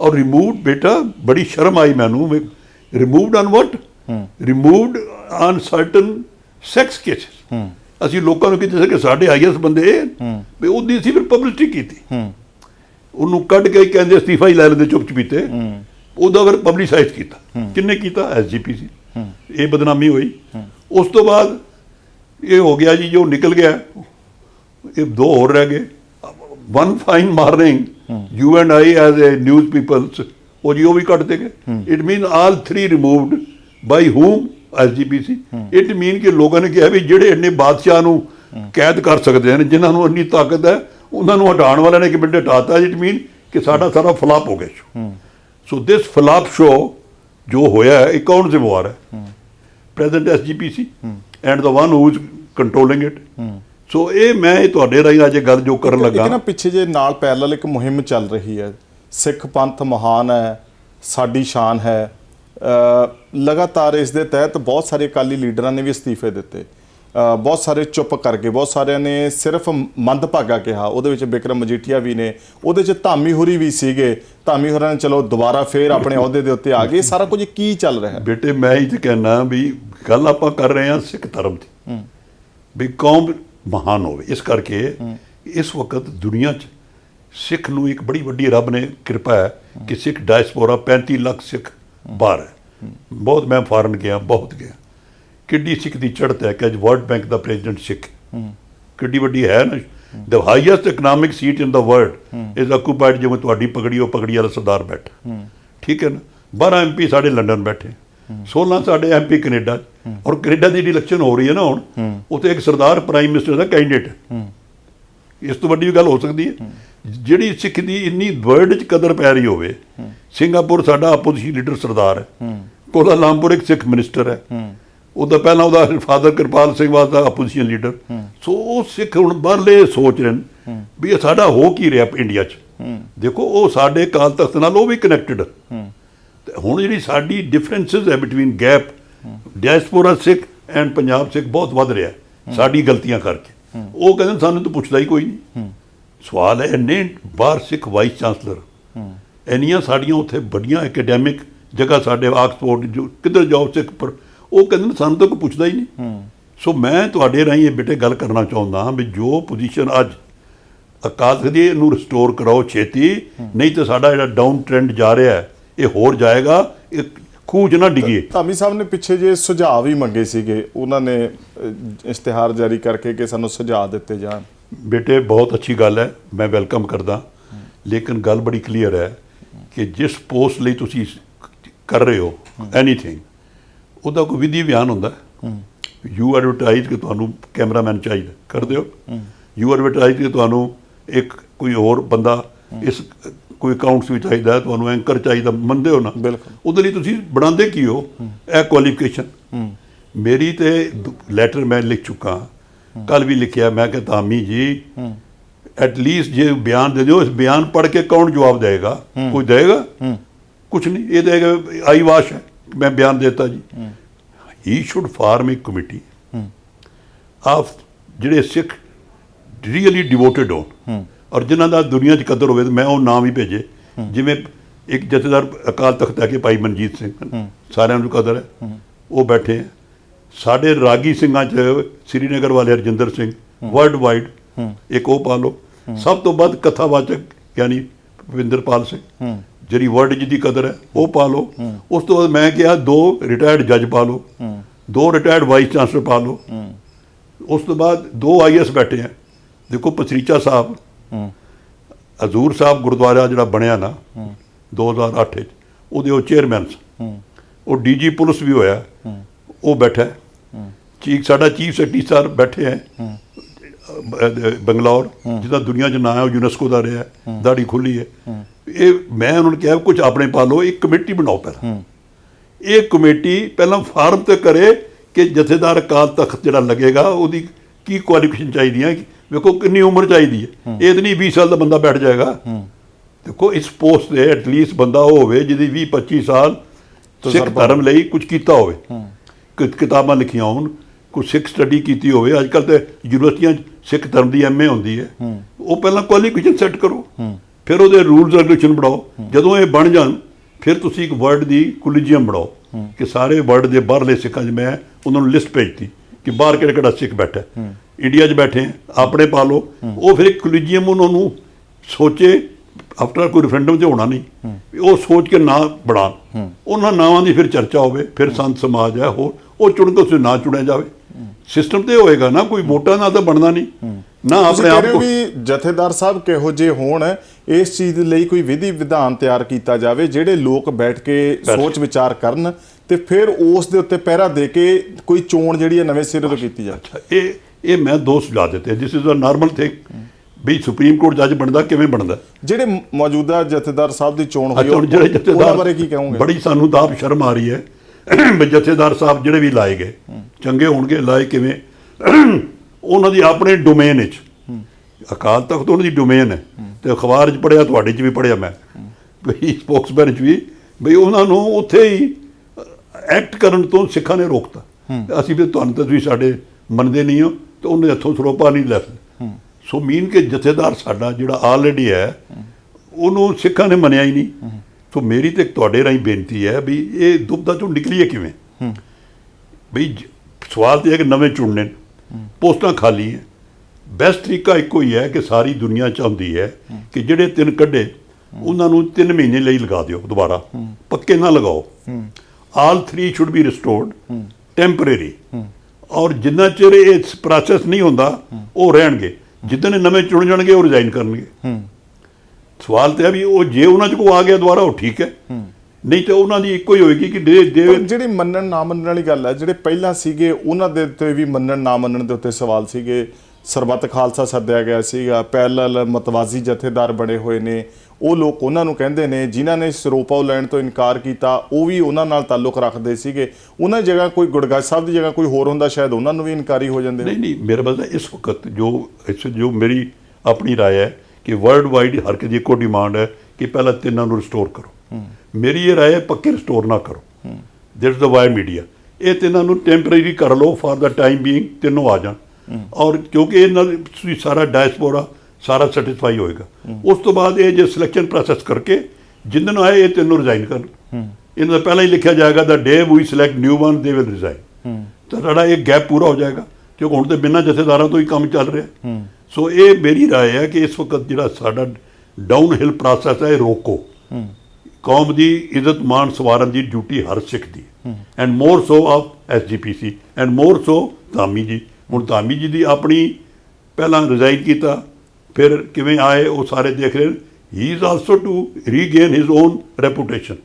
or removed ਬੇਟਾ ਬੜੀ ਸ਼ਰਮ ਆਈ ਮੈਨੂੰ removed on what removed on certain sex cases ਅਸੀਂ ਲੋਕਾਂ ਨੂੰ ਕਿਹਾ ਕਿ ਸਾਡੇ ਆਈਐਸ ਬੰਦੇ। ਵੀ ਉਹਦੀ ਅਸੀਂ ਫਿਰ ਪਬਲਿਸਿਟੀ ਕੀਤੀ। ਉਹਨੂੰ ਕੱਢ ਕੇ ਕਹਿੰਦੇ ਅਸਤੀਫਾ ਹੀ ਲੈ ਲੈਂਦੇ ਚੁੱਪ ਚਪੀਤੇ। ਉਹਦਾ ਫਿਰ ਪਬਲਿਸਾਈਜ਼ ਕੀਤਾ। ਕਿੰਨੇ ਕੀਤਾ? ਐਸਜੀਪੀਸੀ ਇਹ ਬਦਨਾਮੀ ਹੋਈ। ਉਸ ਤੋਂ ਬਾਅਦ ਇਹ ਹੋ ਗਿਆ ਜੀ ਜੋ ਨਿਕਲ ਗਿਆ ਇਹ ਦੋ ਹੋਰ ਰਹਿ ਗਏ। One fine morning you and I as a news peoples ਉਹ ਜੀ ਉਹ ਵੀ ਕੱਢ ਦੇ ਗਏ it mean all three removed by whom SGPC it mean ਕਿ ਲੋਕਾਂ ਨੇ ਕਿਹਾ ਵੀ ਜਿਹੜੇ ਇੰਨੇ ਬਾਦਸ਼ਾਹ ਨੂੰ ਕੈਦ ਕਰ ਸਕਦੇ ਹਨ ਜਿਨ੍ਹਾਂ ਨੂੰ ਇੰਨੀ ਤਾਕਤ ਹੈ ਉਹਨਾਂ ਨੂੰ ਹਟਾਉਣ ਵਾਲਿਆਂ ਨੇ ਕਿ ਬਿੰਡੇ ਹਟਾਤਾ? ਇਟ ਮੀਨ ਕਿ ਸਾਡਾ ਸਾਰਾ ਫਲਾਪ ਹੋ ਗਿਆ। Show so this flop show ਜੋ ਹੋਇਆ ਹੈ ਇਹ ਕੌਣ ਜ਼ਿੰਮੇਵਾਰ ਹੈ? Present SGPC and the one who is controlling it so ਇਹ ਮੈਂ ਇਹ ਤੁਹਾਡੇ ਰਾਹੀਂ ਅੱਜ ਗੱਲ ਜੋ ਕਰਨ ਇੱਕ ਲੱਗਾ। ਨਾ ਪਿੱਛੇ ਜੇ ਨਾਲ ਪੈਰਲਲ ਇੱਕ ਮੁਹਿੰਮ ਚੱਲ ਰਹੀ ਹੈ। ਸਿੱਖ ਪੰਥ ਮਹਾਨ ਹੈ ਸਾਡੀ ਸ਼ਾਨ ਹੈ। ਲਗਾਤਾਰ ਇਸ ਦੇ ਤਹਿਤ ਬਹੁਤ ਸਾਰੇ ਅਕਾਲੀ ਲੀਡਰਾਂ ਨੇ ਵੀ ਅਸਤੀਫੇ ਦਿੱਤੇ। ਬਹੁਤ ਸਾਰੇ ਚੁੱਪ ਕਰ ਗਏ ਬਹੁਤ ਸਾਰਿਆਂ ਨੇ ਸਿਰਫ ਮੰਦਭਾਗਾ ਕਿਹਾ। ਉਹਦੇ ਵਿੱਚ ਬਿਕਰਮ ਮਜੀਠੀਆ ਵੀ ਨੇ। ਉਹਦੇ ਚ ਧਾਮੀ ਹੋਰੀ ਵੀ ਸੀਗੇ। ਧਾਮੀ ਹੋਰਾਂ ਨੇ ਚਲੋ ਦੁਬਾਰਾ ਫੇਰ ਆਪਣੇ ਅਹੁਦੇ ਦੇ ਉੱਤੇ ਆ ਗਏ। ਸਾਰਾ ਕੁਝ ਕੀ ਚੱਲ ਰਿਹਾ ਬੇਟੇ ਮੈਂ ਇਹ ਤੇ ਕਹਿਣਾ ਵੀ ਗੱਲ ਆਪਾਂ ਕਰ ਰਹੇ ਹਾਂ ਸਿੱਖ ਧਰਮ ਦੀ। ਵੀ ਕੌਮ ਮਹਾਨ ਹੋਵੇ। ਇਸ ਕਰਕੇ ਇਸ ਵਕਤ ਦੁਨੀਆ 'ਚ ਸਿੱਖ ਨੂੰ ਇੱਕ ਬੜੀ ਵੱਡੀ ਰੱਬ ਨੇ ਕਿਰਪਾ ਹੈ ਕਿ ਸਿੱਖ ਡਾਇਸਪੋਰਾ 35 ਲੱਖ ਸਿੱਖ ਬਾਹਰ ਹੈ। ਬਹੁਤ ਮੈਂ ਫਾਰਨ ਗਿਆ ਬਹੁਤ ਗਿਆ। ਕਿੱਡੀ ਸਿੱਖ ਦੀ ਚੜ੍ਹਤ ਹੈ ਕਿ ਅੱਜ ਵਰਲਡ ਬੈਂਕ ਦਾ ਪ੍ਰੈਜ਼ੀਡੈਂਟ ਸਿੱਖ। ਕਿੱਡੀ ਵੱਡੀ ਹੈ ਨਾ। The highest economic seat in the world is occupied ਜਿਵੇਂ ਤੁਹਾਡੀ ਪਗੜੀ ਉਹ ਪਗੜੀ ਵਾਲਾ ਸਰਦਾਰ ਬੈਠਾ। ਠੀਕ ਹੈ ਨਾ? 12 ਐਮਪੀ ਸਾਡੇ ਲੰਡਨ ਬੈਠੇ। 16 ਸਾਡੇ ਐਮਪੀ ਕੈਨੇਡਾ 'ਚ। ਔਰ ਕੈਨੇਡਾ ਦੀ ਇਲੈਕਸ਼ਨ ਹੋ ਰਹੀ ਹੈ ਨਾ ਹੁਣ, ਉੱਥੇ ਇੱਕ ਸਰਦਾਰ ਪ੍ਰਾਈਮ ਮਿਨਿਸਟਰ ਦਾ ਕੈਂਡੀਡੇਟ ਇਸ ਤੋਂ ਵੱਡੀ ਗੱਲ ਹੋ ਸਕਦੀ ਹੈ। ਜਿਹੜੀ ਸਿੱਖ ਦੀ ਇੰਨੀ ਵਰਲਡ 'ਚ ਕਦਰ ਪੈ ਰਹੀ ਹੋਵੇ, ਸਿੰਗਾਪੁਰ ਸਾਡਾ ਆਪੋਜੀਸ਼ਨ ਲੀਡਰ ਸਰਦਾਰ ਹੈ। ਕੋਲਾਲੰਪੁਰ ਇੱਕ ਸਿੱਖ ਮਿਨਿਸਟਰ ਹੈ। ਉਹਦਾ ਪਹਿਲਾਂ ਉਹਦਾ father Kirpal Singh was opposition leader so ਉਹ ਸਿੱਖ ਹੁਣ ਬਾਹਰਲੇ ਸੋਚ ਰਹੇ ਨੇ ਵੀ ਇਹ ਸਾਡਾ ਹੋ ਕੀ ਰਿਹਾ ਇੰਡੀਆ 'ਚ। ਦੇਖੋ, ਉਹ ਸਾਡੇ ਕਾਲ ਤਖਤ ਨਾਲ ਉਹ ਵੀ ਕਨੈਕਟਡ ਤੇ ਹੁਣ ਜਿਹੜੀ ਸਾਡੀ ਡਿਫਰੈਂਸਸ ਹੈ between gap diaspora Sikh and Punjab Sikh ਬਹੁਤ ਵੱਧ ਰਿਹਾ ਸਾਡੀ ਗਲਤੀਆਂ ਕਰਕੇ। ਉਹ ਕਹਿੰਦੇ ਸਾਨੂੰ ਤਾਂ ਪੁੱਛਦਾ ਹੀ ਕੋਈ ਨਹੀਂ। ਸਵਾਲ ਹੈ ਇੰਨੇ, ਬਾਹਰ ਸਿੱਖ ਵਾਈਸ ਚਾਂਸਲਰ ਇੰਨੀਆਂ ਸਾਡੀਆਂ ਉੱਥੇ ਵੱਡੀਆਂ ਐਕੈਡੈਮਿਕ ਜਗ੍ਹਾ ਸਾਡੇ ਆਕਸਫੋਰਡ ਜੋ ਕਿੱਧਰ ਜਾਓ ਸਿੱਖ ਪਰ ਉਹ ਕਹਿੰਦੇ ਨੇ ਸਾਨੂੰ ਤਾਂ ਕੋਈ ਪੁੱਛਦਾ ਹੀ ਨਹੀਂ। ਸੋ ਮੈਂ ਤੁਹਾਡੇ ਰਾਹੀਂ ਇਹ ਬੇਟੇ ਗੱਲ ਕਰਨਾ ਚਾਹੁੰਦਾ ਹਾਂ ਵੀ ਜੋ ਪੋਜੀਸ਼ਨ ਅੱਜ ਅਕਾਲ ਦੀ ਨੂੰ ਰਿਸਟੋਰ ਕਰਾਓ ਛੇਤੀ। ਨਹੀਂ ਤਾਂ ਸਾਡਾ ਜਿਹੜਾ ਡਾਊਨ ਟ੍ਰੈਂਡ ਜਾ ਰਿਹਾ ਹੈ ਇਹ ਹੋਰ ਜਾਏਗਾ ਇਹ ਖੂਹ 'ਚ ਨਾ ਡਿੱਗੀਏ। ਧਾਮੀ ਸਾਹਿਬ ਨੇ ਪਿੱਛੇ ਜੇ ਸੁਝਾਅ ਵੀ ਮੰਗੇ ਸੀਗੇ ਉਹਨਾਂ ਨੇ ਇਸ਼ਤਿਹਾਰ ਜਾਰੀ ਕਰਕੇ ਕਿ ਸਾਨੂੰ ਸੁਝਾਅ ਦਿੱਤੇ ਜਾਣ। ਬੇਟੇ ਬਹੁਤ ਅੱਛੀ ਗੱਲ ਹੈ ਮੈਂ ਵੈਲਕਮ ਕਰਦਾ। ਲੇਕਿਨ ਗੱਲ ਬੜੀ ਕਲੀਅਰ ਹੈ ਕਿ ਜਿਸ ਪੋਸਟ ਲਈ ਤੁਸੀਂ ਕਰ ਰਹੇ ਹੋ ਐਨੀਥਿੰਗ ਉਹਦਾ ਕੋਈ ਵਿਧੀ ਬਿਆਨ ਹੁੰਦਾ। ਯੂ ਐਡਵਰਟਾਈਜ਼ ਕਿ ਤੁਹਾਨੂੰ ਕੈਮਰਾਮੈਨ ਚਾਹੀਦਾ ਕਰਦੇ ਹੋ। ਯੂ ਐਡਵਰਟਾਈਜ਼ ਕਿ ਤੁਹਾਨੂੰ ਇੱਕ ਕੋਈ ਹੋਰ ਬੰਦਾ ਇਸ ਕੋਈ ਅਕਾਊਂਟਸ ਵਿੱਚ ਚਾਹੀਦਾ ਤੁਹਾਨੂੰ ਐਂਕਰ ਚਾਹੀਦਾ ਮੰਨਦੇ ਹੋ ਨਾ? ਬਿਲਕੁਲ। ਉਹਦੇ ਲਈ ਤੁਸੀਂ ਬਣਾਉਂਦੇ ਕੀ ਹੋ? ਇਹ ਕੁਆਲੀਫਿਕੇਸ਼ਨ ਮੇਰੀ ਤੇ ਲੈਟਰ ਮੈਂ ਲਿਖ ਚੁੱਕਾ। ਕੱਲ ਵੀ ਲਿਖਿਆ ਮੈਂ ਕਿ ਧਾਮੀ ਜੀ ਐਟ ਲੀਸਟ ਜੇ ਬਿਆਨ ਦੇ ਦਿਓ ਇਸ ਬਿਆਨ ਪੜ੍ਹ ਕੇ ਕੌਣ ਜਵਾਬ ਦੇਗਾ ਕੋਈ ਦੇਗਾ ਕੁਝ ਨਹੀਂ ਇਹ ਦੇਗਾ ਆਈ ਵਾਸ਼ ਹੈ ਮੈਂ ਬਿਆਨ ਦੇਤਾ ਜੀ। ਹੀ। ਸ਼ੁੱਡ ਫਾਰਮ ਇੱਕ ਕਮੇਟੀ ਆਫ ਜਿਹੜੇ ਸਿੱਖ ਰੀਅਲੀ ਡਿਵੋਟਡ ਹੋਣ। ਔਰ ਜਿਨ੍ਹਾਂ ਦਾ ਦੁਨੀਆ 'ਚ ਕਦਰ ਹੋਵੇ ਤੇ ਮੈਂ ਉਹ ਨਾਮ ਹੀ ਭੇਜੇ। ਜਿਵੇਂ ਇੱਕ ਜਥੇਦਾਰ ਅਕਾਲ ਤਖਤ ਹੈ ਕਿ ਭਾਈ ਮਨਜੀਤ ਸਿੰਘ। ਸਾਰਿਆਂ ਨੂੰ ਕਦਰ ਹੈ। ਉਹ ਬੈਠੇ ਹੈ ਸਾਡੇ ਰਾਗੀ ਸਿੰਘਾਂ 'ਚ ਸ੍ਰੀਨਗਰ ਵਾਲੇ ਹਰਜਿੰਦਰ ਸਿੰਘ ਵਰਲਡ ਵਾਈਡ ਇੱਕ ਉਹ ਪਾ ਲਓ ਸਭ ਤੋਂ ਵੱਧ ਕਥਾਵਾਚਕ ਯਾਨੀ ਭਵਿੰਦਰਪਾਲ ਸਿੰਘ, ਜਿਹੜੀ ਵਰਲਡ ਦੀ ਕਦਰ ਹੈ, ਉਹ ਪਾ ਲਓ ਉਸ ਤੋਂ ਬਾਅਦ ਮੈਂ ਕਿਹਾ, ਦੋ ਰਿਟਾਇਰਡ ਜੱਜ ਪਾ ਲਓ ਦੋ ਰਿਟਾਇਰਡ ਵਾਈਸ ਚਾਂਸਲਰ ਪਾ ਲਓ ਉਸ ਤੋਂ ਬਾਅਦ ਦੋ ਆਈਐਸ ਬੈਠੇ ਆ। ਦੇਖੋ ਪਸਰੀਚਾ ਸਾਹਿਬ ਹਜ਼ੂਰ ਸਾਹਿਬ ਗੁਰਦੁਆਰਾ ਜਿਹੜਾ ਬਣਿਆ ਨਾ 2008 ਵਿੱਚ, ਉਹਦੇ ਉਹ ਚੇਅਰਮੈਨ ਸਨ ਉਹ ਡੀਜੀ ਪੁਲਿਸ ਵੀ ਹੋਇਆ। ਉਹ ਬੈਠਾ ਹੈ। ਚੀਫ, ਸਾਡਾ ਚੀਫ ਸੈਕਟਰੀ ਸਰ ਬੈਠੇ ਹੈ। ਬੰਗਲੌਰ ਜਿਹਦਾ ਦੁਨੀਆ 'ਚ ਨਾਂ ਹੈ, ਉਹ ਯੂਨੈਸਕੋ ਦਾ ਰਿਹਾ ਦਾੜੀ ਖੁੱਲੀ ਹੈ। ਇਹ, ਮੈਂ ਉਹਨਾਂ ਨੂੰ ਕਿਹਾ ਕੁਝ ਆਪਣੇ ਪਾ ਲਓ, ਇੱਕ ਕਮੇਟੀ ਬਣਾਓ ਪਹਿਲਾਂ। ਇਹ ਕਮੇਟੀ ਪਹਿਲਾਂ ਫਾਰਮ ਤੇ ਕਰੇ ਕਿ ਜਥੇਦਾਰ ਅਕਾਲ ਤਖਤ ਜਿਹੜਾ ਲੱਗੇਗਾ, ਉਹਦੀ ਕੀ ਕੁਆਲੀਫਿਕੇਸ਼ਨ ਚਾਹੀਦੀ ਹੈ ਵੇਖੋ ਕਿੰਨੀ ਉਮਰ ਚਾਹੀਦੀ ਹੈ। ਇਹ ਤਾਂ ਨਹੀਂ 20 ਸਾਲ ਦਾ ਬੰਦਾ ਬੈਠ ਜਾਏਗਾ। ਦੇਖੋ ਇਸ ਪੋਸਟ ਤੇ ਐਟਲੀਸਟ ਬੰਦਾ ਉਹ ਹੋਵੇ ਜਿਹਦੀ 20 25 ਸਾਲ ਸਿੱਖ ਧਰਮ ਲਈ ਕੁਝ ਕੀਤਾ ਹੋਵੇ। ਕਿ ਕਿਤਾਬਾਂ ਲਿਖੀਆਂ ਹੋਣ ਕੁਝ ਸਿੱਖ ਸਟੱਡੀ ਕੀਤੀ ਹੋਵੇ। ਅੱਜ ਕੱਲ ਤੇ ਯੂਨੀਵਰਸਿਟੀਆਂ ਸਿੱਖ ਧਰਮ ਦੀ ਐਮਏ ਹੁੰਦੀ ਹੈ। ਉਹ ਪਹਿਲਾਂ ਕੁਆਲੀਫਿਕੇਸ਼ਨ ਸੈੱਟ ਕਰੋ। ਫਿਰ ਉਹਦੇ ਰੂਲਸ ਰੈਗੂਲੇਸ਼ਨ ਬਣਾਓ। ਜਦੋਂ ਇਹ ਬਣ ਜਾਣ ਫਿਰ ਤੁਸੀਂ ਇੱਕ ਵਰਡ ਦੀ ਕੁਲੀਜੀਅਮ ਬਣਾਓ। ਕਿ ਸਾਰੇ ਵਰਡ ਦੇ ਬਾਹਰਲੇ ਸਿੱਖਾਂ 'ਚ ਮੈਂ ਉਹਨਾਂ ਨੂੰ ਲਿਸਟ ਭੇਜਤੀ ਕਿ ਬਾਹਰ ਕਿਹੜਾ ਕਿਹੜਾ ਸਿੱਖ ਬੈਠਾ। ਇੰਡੀਆ 'ਚ ਬੈਠੇ ਆਪਣੇ ਪਾ ਲਓ। ਉਹ ਫਿਰ ਕੁਲੀਜੀਅਮ ਉਹਨਾਂ ਨੂੰ ਸੋਚੇ ਆਫਟਰ ਕੋਈ ਰੈਫਰੈਂਡਮ ਤੇ ਹੋਣਾ ਨਹੀਂ ਉਹ ਸੋਚ ਕੇ ਨਾਂ ਬਣਾਉਣ ਉਹਨਾਂ ਨਾਵਾਂ ਦੀ ਫਿਰ ਚਰਚਾ ਹੋਵੇ ਫਿਰ ਸੰਤ ਸਮਾਜ ਹੈ ਹੋਰ ਉਹ ਚੁਣ ਕੇ ਉਸੇ ਨਾਂ ਚੁਣਿਆ ਜਾਵੇ। ਸਿਸਟਮ ਤੇ ਹੋਏਗਾ ਨਾ ਕੋਈ ਵੋਟਾਂ ਨਾਲ ਤਾਂ ਬਣਨਾ ਨਹੀਂ। ਨਾ ਆਪਣੇ ਆਪ ਕੋ ਵੀ ਜਥੇਦਾਰ ਸਾਹਿਬ ਕਿਹੋ ਜਿਹੇ ਹੋਣ ਇਸ ਚੀਜ਼ ਲਈ ਕੋਈ ਵਿਧੀ ਵਿਧਾਨ ਤਿਆਰ ਕੀਤਾ ਜਾਵੇ ਜਿਹੜੇ ਲੋਕ ਬੈਠ ਕੇ ਸੋਚ ਵਿਚਾਰ ਕਰਨ ਤੇ ਫਿਰ ਉਸ ਦੇ ਉੱਤੇ ਪਹਿਰਾ ਦੇ ਕੇ ਕੋਈ ਚੋਣ ਜਿਹੜੀ ਹੈ ਨਵੇਂ ਸਿਰੇ ਤੋਂ ਕੀਤੀ ਜਾਵੇ। ਇਹ ਇਹ ਮੈਂ ਦੋ ਸੁਝਾਅ ਦਿੱਤੇ। This is a normal thing we supreme court ਜੱਜ ਬਣਦਾ ਕਿਵੇਂ ਬਣਦਾ? ਜਿਹੜੇ ਮੌਜੂਦਾ ਜਥੇਦਾਰ ਸਾਹਿਬ ਦੀ ਚੋਣ ਹੋਈ ਉਹਨਾਂ ਜਥੇਦਾਰ ਬਾਰੇ ਕੀ ਕਹੋਗੇ? ਬੜੀ ਸਾਨੂੰ ਤਾਂ ਸ਼ਰਮ ਆ ਰਹੀ ਹੈ ਵੀ ਜਥੇਦਾਰ ਸਾਹਿਬ ਜਿਹੜੇ ਵੀ ਲਾਏ ਗਏ ਚੰਗੇ ਹੋਣਗੇ ਲਾਏ ਕਿਵੇਂ? ਉਹਨਾਂ ਦੀ ਆਪਣੇ ਡੋਮੇਨ ਵਿੱਚ। ਅਕਾਲ ਤਖਤ ਉਹਨਾਂ ਦੀ ਡੋਮੇਨ ਹੈ। ਤੇ ਅਖਬਾਰ 'ਚ ਪੜਿਆ ਤੁਹਾਡੇ 'ਚ ਵੀ ਪੜਿਆ ਮੈਂ। ਵੀ ਸਪੋਕਸਮੈਨ 'ਚ ਵੀ। ਬਈ ਉਹਨਾਂ ਨੂੰ ਉੱਥੇ ਹੀ ਐਕਟ ਕਰਨ ਤੋਂ ਸਿੱਖਾਂ ਨੇ ਰੋਕਤਾ। ਅਸੀਂ ਵੀ ਤੁਹਾਨੂੰ ਤਾਂ ਤੁਸੀਂ ਸਾਡੇ ਮੰਨਦੇ ਨਹੀਂ ਹੋ। ਤੇ ਉਹਨੇ ਹੱਥੋਂ ਸਰੋਪਾ ਨਹੀਂ ਲੈ ਸਕਦੇ ਸੋ ਮੀਨ ਕਿ ਜਥੇਦਾਰ ਸਾਡਾ ਜਿਹੜਾ ਆਲਰੇਡੀ ਹੈ ਉਹਨੂੰ ਸਿੱਖਾਂ ਨੇ ਮੰਨਿਆ ਹੀ ਨਹੀਂ। ਸੋ ਮੇਰੀ ਤੇ ਤੁਹਾਡੇ ਰਾਹੀਂ ਬੇਨਤੀ ਹੈ ਵੀ ਇਹ ਦੁਬਦਾ ਚੋਂ ਨਿਕਲੀਏ ਕਿਵੇਂ? ਬਈ ਸਵਾਲ ਤੇ ਹੈ ਕਿ ਨਵੇਂ ਚੁਣਨੇ। ਪੋਸਟਾਂ ਖਾਲੀ ਹੈ। ਬੈਸਟ ਤਰੀਕਾ ਇੱਕੋ ਹੀ ਹੈ ਕਿ ਸਾਰੀ ਦੁਨੀਆ ਚਾਹੁੰਦੀ ਹੈ ਕਿ ਜਿਹੜੇ ਤਿੰਨ ਕੱਢੇ ਉਹਨਾਂ ਨੂੰ 3 ਮਹੀਨੇ ਲਈ ਲਗਾ ਦਿਓ ਦੁਬਾਰਾ। ਪੱਕੇ ਨਾ ਲਗਾਓ। All 3 should be restored temporary ਔਰ ਜਿੰਨਾ ਚਿਰ ਇਹ ਪ੍ਰੋਸੈਸ ਨਹੀਂ ਹੁੰਦਾ ਉਹ ਰਹਿਣਗੇ। ਜਿੱਦਣ ਨਵੇਂ ਚੁਣ ਜਾਣਗੇ ਉਹ ਰਿਜ਼ਾਈਨ ਕਰਨਗੇ। ਸਵਾਲ ਤੇ ਹੈ ਵੀ ਉਹ ਜੇ ਉਹਨਾਂ ਚ ਕੋ ਆ ਗਿਆ ਦੁਬਾਰਾ ਉਹ ਠੀਕ ਹੈ। ਨਹੀਂ ਤੇ ਉਹਨਾਂ ਦੀ ਇੱਕੋ ਹੀ ਹੋਏਗੀ ਕਿ ਦੇ ਦੇ ਜਿਹੜੀ ਮੰਨਣ ਨਾ ਮੰਨਣ ਵਾਲੀ ਗੱਲ ਹੈ ਜਿਹੜੇ ਪਹਿਲਾਂ ਸੀਗੇ ਉਹਨਾਂ ਦੇ ਉੱਤੇ ਵੀ ਮੰਨਣ ਨਾ ਮੰਨਣ ਦੇ ਉੱਤੇ ਸਵਾਲ ਸੀਗੇ। ਸਰਬੱਤ ਖਾਲਸਾ ਸੱਦਿਆ ਗਿਆ ਸੀਗਾ ਪੈਰਲਲ ਮਤਵਾਜ਼ੀ ਜਥੇਦਾਰ ਬਣੇ ਹੋਏ ਨੇ ਉਹ ਲੋਕ ਉਹਨਾਂ ਨੂੰ ਕਹਿੰਦੇ ਨੇ ਜਿਨ੍ਹਾਂ ਨੇ ਸਰੋਪਾ ਲੈਣ ਤੋਂ ਇਨਕਾਰ ਕੀਤਾ ਉਹ ਵੀ ਉਹਨਾਂ ਨਾਲ ਤਾਲੁਕ ਰੱਖਦੇ ਸੀਗੇ ਉਹਨਾਂ ਦੀ ਜਗ੍ਹਾ ਕੋਈ ਗੁਰਗੱਜ ਸਾਹਿਬ ਦੀ ਜਗ੍ਹਾ ਕੋਈ ਹੋਰ ਹੁੰਦਾ ਸ਼ਾਇਦ ਉਹਨਾਂ ਨੂੰ ਵੀ ਇਨਕਾਰੀ ਹੋ ਜਾਂਦੇ ਨਹੀਂ ਨਹੀਂ ਮੇਰੇ ਬਸ ਇਸ ਵਕਤ ਜੋ ਇਸ ਜੋ ਮੇਰੀ ਆਪਣੀ رائے ਹੈ ਕਿ ਵਰਲਡ ਵਾਈਡ ਹਰ ਕਿਸੇ ਦੀ ਇੱਕੋ ਡਿਮਾਂਡ ਹੈ ਕਿ ਪਹਿਲਾਂ ਤਿੰਨਾਂ ਨੂੰ ਰਿਸਟੋਰ ਕਰੋ ਮੇਰੀ ਇਹ رائے ਹੈ ਪੱਕੇ ਰਿਸਟੋਰ ਨਾ ਕਰੋ ਦਿਸ ਦਾ ਵਾਈ ਮੀਡੀਆ ਇਹ ਤਿੰਨਾਂ ਨੂੰ ਟੈਂਪਰੇਰੀ ਕਰ ਲਓ ਫਾਰ ਦਾ ਟਾਈਮ ਬੀਇੰਗ ਤਿੰਨੋਂ ਆ ਜਾਣ ਔਰ ਕਿਉਂਕਿ ਇਹ ਨਾਲ ਤੁਸੀਂ ਸਾਰਾ ਡਾਇਸਪੋਰਾ ਸਾਰਾ ਸੈਟੀਸਫਾਈ ਹੋਏਗਾ ਉਸ ਤੋਂ ਬਾਅਦ ਇਹ ਜੇ ਸਿਲੈਕਸ਼ਨ ਪ੍ਰੋਸੈਸ ਕਰਕੇ ਜਿੰਨਾਂ ਨੂੰ ਆਏ ਇਹ ਤਿੰਨੋਂ ਰਿਜ਼ਾਈਨ ਕਰਨ ਇਹਨਾਂ ਦਾ ਪਹਿਲਾਂ ਹੀ ਲਿਖਿਆ ਜਾਏਗਾ the day we select new one they will resign ਤਾਂ ਸਾਡਾ ਇਹ ਗੈਪ ਪੂਰਾ ਹੋ ਜਾਏਗਾ ਕਿਉਂਕਿ ਹੁਣ ਤੇ ਬਿਨਾਂ ਜਥੇਦਾਰਾਂ ਤੋਂ ਹੀ ਕੰਮ ਚੱਲ ਰਿਹਾ ਸੋ ਇਹ ਮੇਰੀ رائے ਹੈ ਕਿ ਇਸ ਵਕਤ ਜਿਹੜਾ ਸਾਡਾ ਡਾਊਨ ਹਿਲ ਪ੍ਰੋਸੈਸ ਹੈ ਇਹ ਰੋਕੋ ਕੌਮ ਦੀ ਇੱਜ਼ਤ ਮਾਣ ਸਵਾਰਨ ਦੀ ਡਿਊਟੀ ਹਰ ਸਿੱਖ ਦੀ and more so of SGPC and more so Dhami ji ਹੁਣ ਧਾਮੀ ਜੀ ਦੀ ਆਪਣੀ ਪਹਿਲਾਂ ਰਿਜ਼ਾਈਨ ਕੀਤਾ ਫਿਰ ਕਿਵੇਂ ਆਏ ਉਹ ਸਾਰੇ ਦੇਖ ਰਹੇ he is also to regain his own reputation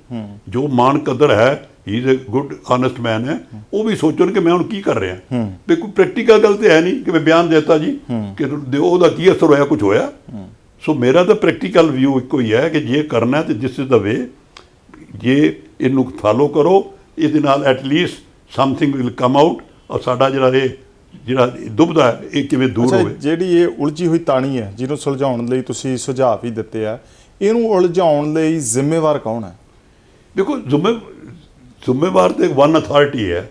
ਜੋ ਮਾਣ ਕਦਰ ਹੈ he is a good honest man ਹੈ। ਉਹ ਵੀ ਸੋਚਣ ਕਿ ਮੈਂ ਹੁਣ ਕੀ ਕਰ ਰਿਹਾ। ਵੀ ਕੋਈ ਪ੍ਰੈਕਟੀਕਲ ਗੱਲ ਤੇ ਹੈ ਨਹੀਂ ਕਿ ਮੈਂ ਬਿਆਨ ਦੇਤਾ ਜੀ ਕਿ ਉਹਦਾ ਕੀ ਅਸਰ ਹੋਇਆ ਕੁਝ ਹੋਇਆ। ਸੋ ਮੇਰਾ ਤਾਂ ਪ੍ਰੈਕਟੀਕਲ ਵਿਊ ਇੱਕੋ ਹੀ ਹੈ ਕਿ ਜੇ ਕਰਨਾ ਹੈ ਤੇ ਦਿਸ ਇਜ਼ ਦਾ ਵੇ ਜੇ ਇਹਨੂੰ ਫਾਲੋ ਕਰੋ ਇਹਦੇ ਨਾਲ at least something will come out ਔਰ ਸਾਡਾ ਜਿਹੜਾ ਇਹ ਜਿਹੜਾ ਦੁਬਦਾ ਇਹ ਕਿਵੇਂ ਦੂਰ ਹੋਵੇ? ਜਿਹੜੀ ਇਹ ਉਲਝੀ ਹੋਈ ਤਾਣੀ ਹੈ ਜਿਹਨੂੰ ਸੁਲਝਾਉਣ ਲਈ ਤੁਸੀਂ ਸੁਝਾਅ ਵੀ ਦਿੱਤੇ ਆ ਇਹਨੂੰ ਉਲਝਾਉਣ ਲਈ ਜ਼ਿੰਮੇਵਾਰ ਕੌਣ ਹੈ? ਦੇਖੋ ਜ਼ਿੰਮੇ ਜ਼ਿੰਮੇਵਾਰ ਤੇ ਵਨ ਅਥਾਰਟੀ ਹੈ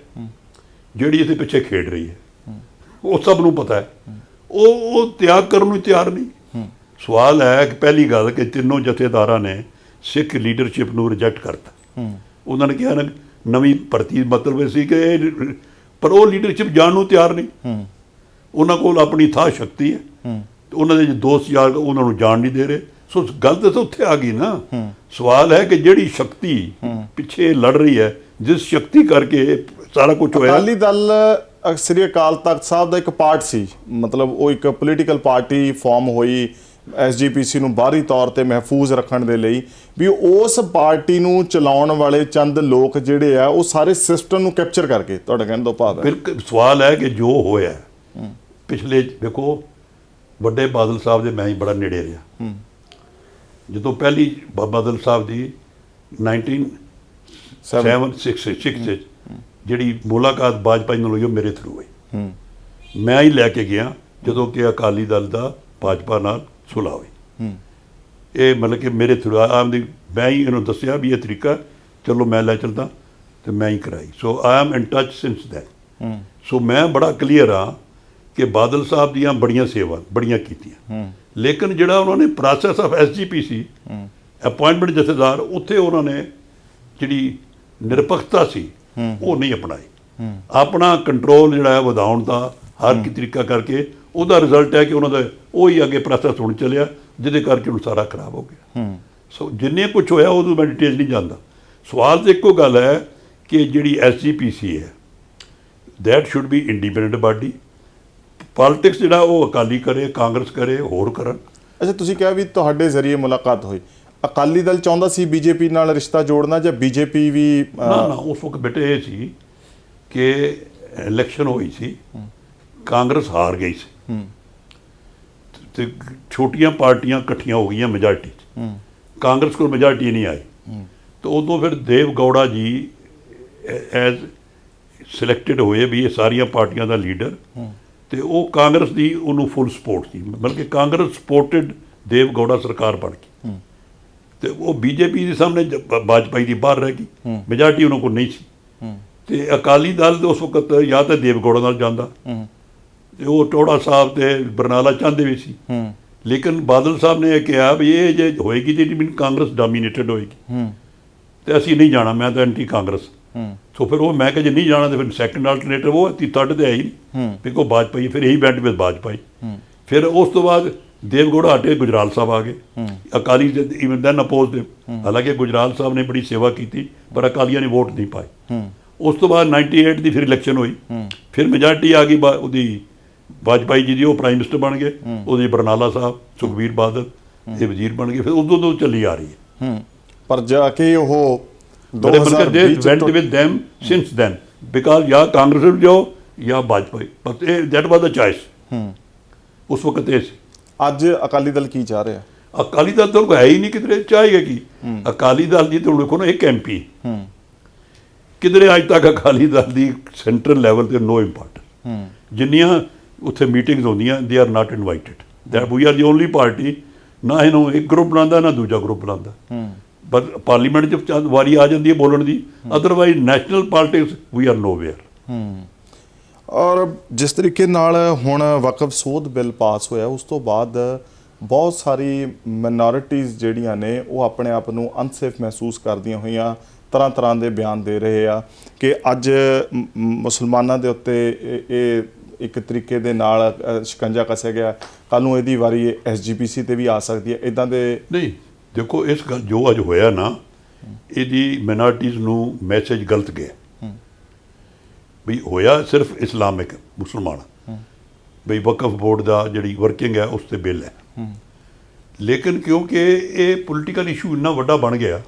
ਜਿਹੜੀ ਇਹਦੇ ਪਿੱਛੇ ਖੇਡ ਰਹੀ ਹੈ। ਉਹ ਸਭ ਨੂੰ ਪਤਾ ਹੈ। ਉਹ ਉਹ ਤਿਆਗ ਕਰਨ ਨੂੰ ਤਿਆਰ ਨਹੀਂ। ਸਵਾਲ ਹੈ ਕਿ ਪਹਿਲੀ ਗੱਲ ਕਿ ਤਿੰਨੋਂ ਜਥੇਦਾਰਾਂ ਨੇ ਸਿੱਖ ਲੀਡਰਸ਼ਿਪ ਨੂੰ ਰਿਜੈਕਟ ਕਰਤਾ। ਉਹਨਾਂ ਨੇ ਕਿਹਾ ਨਵੀਂ ਭਰਤੀ ਮਤਲਬ ਇਹ ਸੀ ਕਿ ਪਰ ਉਹ ਲੀਡਰਸ਼ਿਪ ਜਾਣ ਨੂੰ ਤਿਆਰ ਨਹੀਂ। ਉਹਨਾਂ ਕੋਲ ਆਪਣੀ ਥਾਂ ਸ਼ਕਤੀ ਹੈ। ਤੇ ਉਹਨਾਂ ਦੇ ਜੋ ਦੋਸਤ ਯਾਰ ਉਹਨਾਂ ਨੂੰ ਜਾਣ ਨਹੀਂ ਦੇ ਰਹੇ। ਸੋ ਗੱਲ ਤਾਂ ਉੱਥੇ ਆ ਗਈ ਨਾ। ਸਵਾਲ ਹੈ ਕਿ ਜਿਹੜੀ ਸ਼ਕਤੀ ਪਿੱਛੇ ਲੜ ਰਹੀ ਹੈ ਜਿਸ ਸ਼ਕਤੀ ਕਰਕੇ ਸਾਰਾ ਕੁਝ ਹੋਇਆ। ਅਕਾਲੀ ਦਲ ਸ੍ਰੀ ਅਕਾਲ ਤਖਤ ਸਾਹਿਬ ਦਾ ਇੱਕ ਪਾਰਟ ਸੀ। ਮਤਲਬ ਉਹ ਇੱਕ ਪੋਲੀਟੀਕਲ ਪਾਰਟੀ ਫਾਰਮ ਹੋਈ। ਐਸਜੀਪੀਸੀ ਨੂੰ ਬਾਹਰੀ ਤੌਰ ਤੇ ਮਹਿਫੂਜ਼ ਰੱਖਣ ਦੇ ਲਈ ਵੀ ਉਸ ਪਾਰਟੀ ਨੂੰ ਚਲਾਉਣ ਵਾਲੇ ਚੰਦ ਲੋਕ ਜਿਹੜੇ ਆ ਉਹ ਸਾਰੇ ਸਿਸਟਮ ਨੂੰ ਕੈਪਚਰ ਕਰਕੇ ਤੁਹਾਡਾ ਕਹਿਣ ਤੋਂ ਭਾਵ ਹੈ। ਬਿਲਕੁਲ ਸਵਾਲ ਹੈ ਕਿ ਜੋ ਹੋਇਆ ਪਿਛਲੇ ਦੇਖੋ ਵੱਡੇ ਬਾਦਲ ਸਾਹਿਬ ਦੇ ਮੈਂ ਹੀ ਬੜਾ ਨੇੜੇ ਰਿਹਾ। ਜਦੋਂ ਪਹਿਲੀ ਬਾਦਲ ਸਾਹਿਬ ਦੀ 1976 ਵਿੱਚ ਜਿਹੜੀ ਮੁਲਾਕਾਤ ਬਾਜਪਾਈ ਨਾਲ ਹੋਈ ਉਹ ਮੇਰੇ ਥਰੂ ਹੋਈ। ਮੈਂ ਹੀ ਲੈ ਕੇ ਗਿਆ ਜਦੋਂ ਕਿ ਅਕਾਲੀ ਦਲ ਦਾ ਭਾਜਪਾ ਨਾਲ ਸੁਲਾ ਹੋਈ। ਇਹ ਮਤਲਬ ਕਿ ਮੇਰੇ ਥਰੂ ਆਮ ਦੀ ਮੈਂ ਹੀ ਇਹਨੂੰ ਦੱਸਿਆ ਵੀ ਇਹ ਤਰੀਕਾ, ਚਲੋ ਮੈਂ ਲੈ ਚਲਦਾ ਤੇ ਮੈਂ ਹੀ ਕਰਾਈ। So I am in touch since that so ਮੈਂ ਬੜਾ ਕਲੀਅਰ ਆ ਕਿ ਬਾਦਲ ਸਾਹਿਬ ਦੀਆਂ ਬੜੀਆਂ ਸੇਵਾ, ਬੜੀਆਂ ਕੀਤੀਆਂ। ਲੇਕਿਨ ਜਿਹੜਾ ਉਹਨਾਂ ਨੇ ਪ੍ਰੋਸੈਸ ਆਫ ਐਸਜੀਪੀਸੀ ਅਪਾਇੰਟਮੈਂਟ ਜਥੇਦਾਰ, ਉੱਥੇ ਉਹਨਾਂ ਨੇ ਜਿਹੜੀ ਨਿਰਪੱਖਤਾ ਸੀ, ਉਹ ਨਹੀਂ ਅਪਣਾਈ। ਆਪਣਾ ਕੰਟਰੋਲ ਜਿਹੜਾ ਹੈ, ਵਧਾਉਣ ਦਾ ਹਰ ਕੀ ਤਰੀਕਾ ਕਰਕੇ ਉਹਦਾ ਰਿਜ਼ਲਟ ਹੈ ਕਿ ਉਹਨਾਂ ਦਾ ਉਹ ਹੀ ਅੱਗੇ ਪ੍ਰੋਸੈਸ ਹੁਣ ਚੱਲਿਆ ਜਿਹਦੇ ਕਰਕੇ ਹੁਣ ਸਾਰਾ ਖਰਾਬ ਹੋ ਗਿਆ। ਹੂੰ। ਸੋ ਜਿੰਨੇ ਕੁਝ ਹੋਇਆ ਉਹਨੂੰ ਮੈਂ ਡਿਟੇਲ ਨਹੀਂ ਜਾਂਦਾ। ਸਵਾਲ ਤੇ ਇੱਕੋ ਗੱਲ ਹੈ ਕਿ ਜਿਹੜੀ ਐਸਜੀਪੀਸੀ ਹੈ that should be independent body politics ਜਿਹੜਾ ਉਹ ਅਕਾਲੀ ਕਰੇ ਕਾਂਗਰਸ ਕਰੇ ਹੋਰ ਕਰਨ। ਅੱਛਾ ਤੁਸੀਂ ਕਿਹਾ ਵੀ ਤੁਹਾਡੇ ਜ਼ਰੀਏ ਮੁਲਾਕਾਤ ਹੋਈ। ਅਕਾਲੀ ਦਲ ਚਾਹੁੰਦਾ ਸੀ ਬੀਜੇਪੀ ਨਾਲ ਰਿਸ਼ਤਾ ਜੋੜਨਾ ਜਾਂ ਬੀਜੇਪੀ ਵੀ ਨਾ ਨਾ ਉਸ ਵਕਤ ਬੇਟੇ ਇਹ ਸੀ ਕਿ ਇਲੈਕਸ਼ਨ ਹੋਈ ਸੀ। ਕਾਂਗਰਸ ਹਾਰ ਗਈ ਸੀ। ਹੂੰ। ਤੇ ਛੋਟੀਆਂ ਪਾਰਟੀਆਂ ਇਕੱਠੀਆਂ ਹੋ ਗਈਆਂ ਮੈਜੋਰਟੀ 'ਚ। ਹੂੰ। ਕਾਂਗਰਸ ਕੋਲ ਮੈਜੋਰਟੀ ਨਹੀਂ ਆਈ। ਤੇ ਉਦੋਂ ਫਿਰ ਦੇਵ ਗੌੜਾ ਜੀ ਐਜ਼ ਸਿਲੈਕਟਡ ਹੋਏ ਵੀ ਇਹ ਸਾਰੀਆਂ ਪਾਰਟੀਆਂ ਦਾ ਲੀਡਰ ਤੇ ਉਹ ਕਾਂਗਰਸ ਦੀ ਉਹਨੂੰ ਫੁੱਲ ਸਪੋਰਟ ਸੀ। ਬਲਕਿ ਕਾਂਗਰਸ ਸਪੋਰਟਡ ਦੇਵ ਗੌੜਾ ਸਰਕਾਰ ਬਣ ਗਈ। ਤੇ ਉਹ ਬੀਜੇਪੀ ਦੇ ਸਾਹਮਣੇ ਜ- ਬ- ਵਾਜਪਾਈ ਦੀ ਬਾਹਰ ਰਹਿ ਗਈ। ਮੈਜੋਰਟੀ ਉਹਨਾਂ ਕੋਲ ਨਹੀਂ ਸੀ। ਹੂੰ। ਤੇ ਅਕਾਲੀ ਦਲ ਉਸ ਵਕਤ ਜਾਂ ਤਾਂ ਦੇਵ ਗੌੜਾ ਨਾਲ ਜਾਂਦਾ। ਹੂੰ। ਤੇ ਉਹ ਟੋੜਾ ਸਾਹਿਬ ਤੇ ਬਰਨਾਲਾ ਚਾਹੁੰਦੇ ਵੀ ਸੀ। ਹੂੰ। ਲੇਕਿਨ ਬਾਦਲ ਸਾਹਿਬ ਨੇ ਇਹ ਕਿਹਾ ਵੀ ਇਹ ਜੇ ਹੋਏਗੀ ਤੇ ਵੀ ਕਾਂਗਰਸ ਡੋਮੀਨੇਟਡ ਹੋਏਗੀ। ਹੂੰ। ਤੇ ਅਸੀਂ ਨਹੀਂ ਜਾਣਾ ਮੈਂ ਤਾਂ ਐਂਟੀ ਕਾਂਗਰਸ ਹੂੰ। ਸੋ ਫਿਰ ਉਹ ਮੈਂ ਕਿਹਾ ਜੇ ਨਹੀਂ ਜਾਣਾ ਤੇ ਫਿਰ ਸੈਕੰਡ ਆਲਟਰਨੇਟਿਵ ਉਹ ਤੀ ਥਰਡ ਤੇ ਹੈ ਹੀ ਵੀ ਕੋ ਬਾਜਪਾਈ ਫਿਰ ਇਹੀ ਬੈਂਡ ਵਿੱਚ ਬਾਜਪਾਈ। ਹੂੰ। ਫਿਰ ਉਸ ਤੋਂ ਬਾਅਦ ਦੇਵਗੌੜਾ ਹਟੇ ਗੁਜਰਾਲ ਸਾਹਿਬ ਆ ਗਏ। ਅਕਾਲੀ ਇਵਨ ਦੈਨ ਅਪੋਜ਼ ਦੇ ਹਾਲਾਂਕਿ ਗੁਜਰਾਲ ਸਾਹਿਬ ਨੇ ਬੜੀ ਸੇਵਾ ਕੀਤੀ ਪਰ ਅਕਾਲੀਆਂ ਨੇ ਵੋਟ ਨਹੀਂ ਪਾਏ ਹੂੰ। ਉਸ ਤੋਂ ਬਾਅਦ 98 ਦੀ ਫਿਰ ਇਲੈਕਸ਼ਨ ਹੋਈ। ਫਿਰ ਮੈਜੋਰਟੀ ਆ ਗਈ ਉਹਦੀ ਵਾਜਪਾਈ ਜੀ ਦੀ ਉਹ ਪ੍ਰਾਈਮ ਮਿਨਿਸਟਰ ਬਣ ਗਏ। ਉਹਦੇ ਬਰਨਾਲਾ ਸਾਹਿਬ ਸੁਖਬੀਰ ਬਾਦਲ ਇਹ ਵਜ਼ੀਰ ਬਣ ਗਏ। ਫਿਰ ਉਦੋਂ ਤੋਂ ਚੱਲੀ ਆ ਰਹੀ ਹੈ। ਪਰ ਜਾ ਕੇ ਉਹ ਬੜੇ ਬਲਕਰ ਦੇ 2020 ਚ went with them since then because ਜਾਂ ਕਾਂਗਰਸ ਵਿੱਚ ਜਾਓ ਜਾਂ ਵਾਜਪਾਈ। ਬਸ ਇਹ ਦੈਟ ਵਾਸ ਦਾ ਚੋਇਸ ਉਸ ਵਕਤ ਇਹ ਸੀ। ਅੱਜ ਅਕਾਲੀ ਦਲ ਕੀ ਚਾਹ ਰਿਹਾ? ਅਕਾਲੀ ਦਲ ਤਾਂ ਹੈ ਹੀ ਨਹੀਂ ਕਿਧਰੇ। ਚਾਹੇਗਾ ਕੀ? ਅਕਾਲੀ ਦਲ ਦੀ ਤੁਹਾਨੂੰ ਦੇਖੋ ਨਾ ਇੱਕ ਐਮਪੀ ਕਿਧਰੇ ਅੱਜ ਤੱਕ ਅਕਾਲੀ ਦਲ ਦੀ ਸੈਂਟਰਲ ਲੈਵਲ ਤੇ ਨੋ ਇੰਪੋਰਟ ਹੂੰ। ਜਿੰਨੀਆਂ ਉੱਥੇ ਮੀਟਿੰਗਸ ਹੁੰਦੀਆਂ they are not invited that we are the only party ਨਾ ਇਹਨੂੰ ਇੱਕ ਗਰੁੱਪ ਬਣਾਉਂਦਾ ਨਾ ਦੂਜਾ ਗਰੁੱਪ ਬਣਾਉਂਦਾ। ਹੂੰ। ਬਸ ਪਾਰਲੀਮੈਂਟ 'ਚ ਵਾਰੀ ਆ ਜਾਂਦੀ ਹੈ ਬੋਲਣ ਦੀ। Otherwise national politics we are nowhere ਹੂੰ। ਔਰ ਜਿਸ ਤਰੀਕੇ ਨਾਲ ਹੁਣ ਵਕਫ ਸੋਧ ਬਿੱਲ ਪਾਸ ਹੋਇਆ ਉਸ ਤੋਂ ਬਾਅਦ ਬਹੁਤ ਸਾਰੀ ਮਿਨੋਰਿਟੀਆਂ ਜਿਹੜੀਆਂ ਨੇ ਉਹ ਆਪਣੇ ਆਪ ਨੂੰ ਅਨਸੇਫ ਮਹਿਸੂਸ ਕਰਦੀਆਂ ਹੋਈਆਂ ਤਰ੍ਹਾਂ ਤਰ੍ਹਾਂ ਦੇ ਬਿਆਨ ਦੇ ਰਹੇ ਆ ਕਿ ਅੱਜ ਮੁਸਲਮਾਨਾਂ ਦੇ ਉੱਤੇ ਇਹ ਇੱਕ ਤਰੀਕੇ ਦੇ ਨਾਲ ਅ, ਸ਼ਿਕੰਜਾ ਕੱਸਿਆ ਗਿਆ। ਕੱਲ ਨੂੰ ਇਹਦੀ ਵਾਰੀ ਐਸਜੀਪੀਸੀ ਤੇ ਵੀ ਆ ਸਕਦੀ ਹੈ। ਇਦਾਂ ਦੇ ਨਹੀਂ ਦੇਖੋ ਇਸ ਗੱਲ ਜੋ ਅੱਜ ਹੋਇਆ ਨਾ ਇਹਦੀ ਮਿਨੋਰਟੀਜ਼ ਨੂੰ ਮੈਸੇਜ ਗਲਤ ਗਿਆ। ਵੀ ਹੋਇਆ ਸਿਰਫ ਇਸਲਾਮਿਕ ਮੁਸਲਮਾਨ। ਵੀ ਵਕਫ ਬੋਰਡ ਦਾ ਜਿਹੜੀ ਵਰਕਿੰਗ ਹੈ ਉਸ ਤੇ ਬਿੱਲ ਹੈ। ਲੇਕਿਨ ਕਿਉਂਕਿ ਇਹ ਪੋਲੀਟੀਕਲ ਇਸ਼ੂ ਇੰਨਾ ਵੱਡਾ ਬਣ ਗਿਆ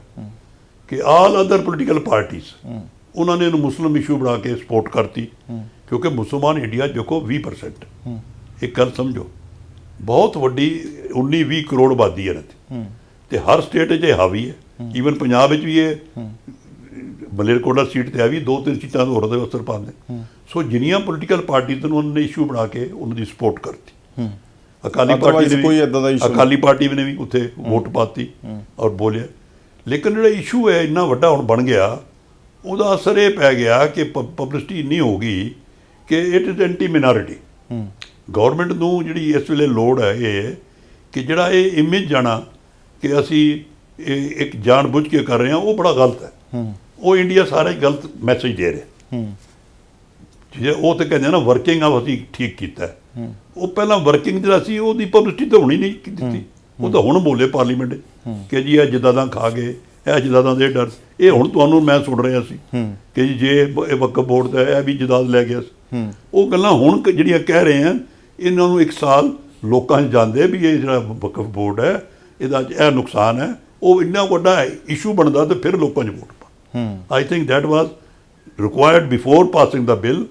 ਕਿ ਆਲ ਅਦਰ ਪੋਲੀਟੀਕਲ ਪਾਰਟੀਆਂ ਉਹਨਾਂ ਨੇ ਇਹਨੂੰ ਮੁਸਲਮ ਇਸ਼ੂ ਬਣਾ ਕੇ ਸਪੋਰਟ ਕਰਤੀ। ਕਿਉਂਕਿ ਮੁਸਲਮਾਨ ਇੰਡੀਆ ਦੇਖੋ 20% ਇੱਕ ਗੱਲ ਸਮਝੋ। ਬਹੁਤ ਵੱਡੀ 19 20 ਕਰੋੜ ਆਬਾਦੀ ਹੈ 'ਚ ਤੇ ਹਰ ਸਟੇਟ 'ਚ ਇਹ ਹਾਵੀ ਹੈ। ਈਵਨ ਪੰਜਾਬ ਵਿੱਚ ਵੀ ਇਹ ਮਲੇਰਕੋਟਲਾ ਸੀਟ ਤੇ ਆ ਵੀ ਦੋ ਤਿੰਨ ਸੀਟਾਂ ਹੋਰ ਦੇ ਅਸਰ ਪਾਉਂਦੇ। ਸੋ ਜਿੰਨੀਆਂ ਪੋਲੀਟੀਕਲ ਪਾਰਟੀ ਤੋਂ ਉਹਨਾਂ ਨੇ ਇਸ਼ੂ ਬਣਾ ਕੇ ਉਹਨਾਂ ਦੀ ਸਪੋਰਟ ਕਰਤੀ। ਹੂੰ। ਅਕਾਲੀ ਪਾਰਟੀ ਨੇ ਕੋਈ ਏਦਾਂ ਦਾ issue ਅਕਾਲੀ ਪਾਰਟੀ ਨੇ ਵੀ ਉੱਥੇ ਵੋਟ ਪਾਤੀ ਔਰ ਬੋਲਿਆ। ਲੇਕਿਨ ਜਿਹੜਾ ਇਸ਼ੂ ਹੈ ਇੰਨਾ ਵੱਡਾ ਹੁਣ ਬਣ ਗਿਆ ਉਹਦਾ ਅਸਰ ਇਹ ਪੈ ਗਿਆ ਕਿ ਪਬਲਿਸਿਟੀ ਇੰਨੀ ਹੋ ਗਈ ਕਿ it is anti minority government ਨੂੰ ਜਿਹੜੀ ਇਸ ਵੇਲੇ ਲੋੜ ਹੈ ਇਹ ਕਿ ਜਿਹੜਾ ਇਹ ਇਮੇਜ ਜਾਣਾ ਕਿ ਅਸੀਂ ਇਹ ਇੱਕ ਜਾਣ ਬੁੱਝ ਕੇ ਕਰ ਰਹੇ ਹਾਂ ਉਹ ਬੜਾ ਗਲਤ ਹੈ। ਉਹ ਇੰਡੀਆ ਸਾਰਾ ਹੀ ਗਲਤ ਮੈਸੇਜ ਦੇ ਰਿਹਾ। ਜੇ ਉਹ ਤੇ ਕਹਿੰਦੇ ਆ ਨਾ ਵਰਕਿੰਗ ਆ ਅਸੀਂ ਠੀਕ ਕੀਤਾ। ਉਹ ਪਹਿਲਾਂ ਵਰਕਿੰਗ ਜਿਹੜਾ ਸੀ ਉਹਦੀ ਪਬਲਿਸਿਟੀ ਤਾਂ ਹੋਣੀ ਨਹੀਂ ਦਿੱਤੀ। ਉਹ ਤਾਂ ਹੁਣ ਬੋਲੇ ਪਾਰਲੀਮੈਂਟ ਕਿ ਜੀ ਇਹ ਜਿੱਦਾਂ ਖਾ ਗਏ ਇਹ ਜਿੱਦਾਂ ਦੇ ਡਰ। ਇਹ ਹੁਣ ਤੁਹਾਨੂੰ ਮੈਂ ਸੁਣ ਰਿਹਾ ਸੀ ਕਿ ਜੀ ਇਹ ਵਕਫ ਬੋਰਡ ਦਾ ਇਹ ਵੀ ਜਦਾਦ ਲੈ ਗਿਆ ਸੀ। ਉਹ ਗੱਲਾਂ ਹੁਣ ਜਿਹੜੀਆਂ ਕਹਿ ਰਹੇ ਆ ਇਹਨਾਂ ਨੂੰ ਇੱਕ ਸਾਲ ਲੋਕਾਂ 'ਚ ਜਾਂਦੇ ਵੀ ਇਹ ਜਿਹੜਾ ਵਕਫ ਬੋਰਡ ਹੈ ਇਹਦਾ ਇਹ ਨੁਕਸਾਨ ਹੈ। ਉਹ ਇੰਨਾ ਵੱਡਾ ਇਸ਼ੂ ਬਣਦਾ ਤੇ ਫਿਰ ਲੋਕਾਂ 'ਚ ਵੋਟ ਪਾ। I think that was required before passing the bill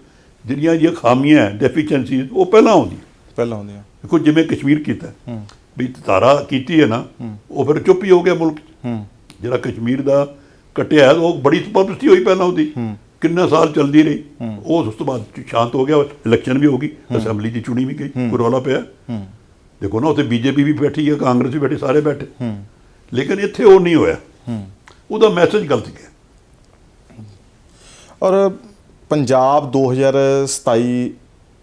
ਜਿਹੜੀਆਂ ਇਹ ਖਾਮੀਆਂ ਡੈਫੀਸ਼ੀਐਂਸੀਜ਼ ਉਹ ਪਹਿਲਾਂ ਆਉਂਦੀਆਂ। ਪਹਿਲਾਂ ਹੁੰਦੀਆਂ ਦੇਖੋ ਜਿਵੇਂ ਕਸ਼ਮੀਰ ਕੀਤਾ। ਵੀ ਧਾਰਾ ਕੀਤੀ ਹੈ ਨਾ ਉਹ ਫਿਰ ਚੁੱਪ ਹੀ ਹੋ ਗਿਆ ਮੁਲਕ ਜਿਹੜਾ ਕਸ਼ਮੀਰ ਦਾ ਕਟਿਆ ਉਹ ਬੜੀ ਪਬਲਿਸਿਟੀ ਹੋਈ ਪਹਿਲਾਂ ਉਹਦੀ। ਕਿੰਨੇ ਸਾਲ ਚੱਲਦੀ ਰਹੀ। ਉਹ ਉਸ ਤੋਂ ਬਾਅਦ ਸ਼ਾਂਤ ਹੋ ਗਿਆ ਇਲੈਕਸ਼ਨ ਵੀ ਹੋ ਗਈ ਅਸੈਂਬਲੀ ਦੀ ਚੁਣੀ ਵੀ ਗਈ ਰੌਲਾ ਪਿਆ। ਦੇਖੋ ਨਾ ਉੱਥੇ ਬੀਜੇਪੀ ਵੀ ਬੈਠੀ ਹੈ ਕਾਂਗਰਸ ਵੀ ਬੈਠੇ ਸਾਰੇ ਬੈਠੇ। ਲੇਕਿਨ ਇੱਥੇ ਉਹ ਨਹੀਂ ਹੋਇਆ। ਉਹਦਾ ਮੈਸੇਜ ਗਲਤ ਗਿਆ ਔਰ ਪੰਜਾਬ 2027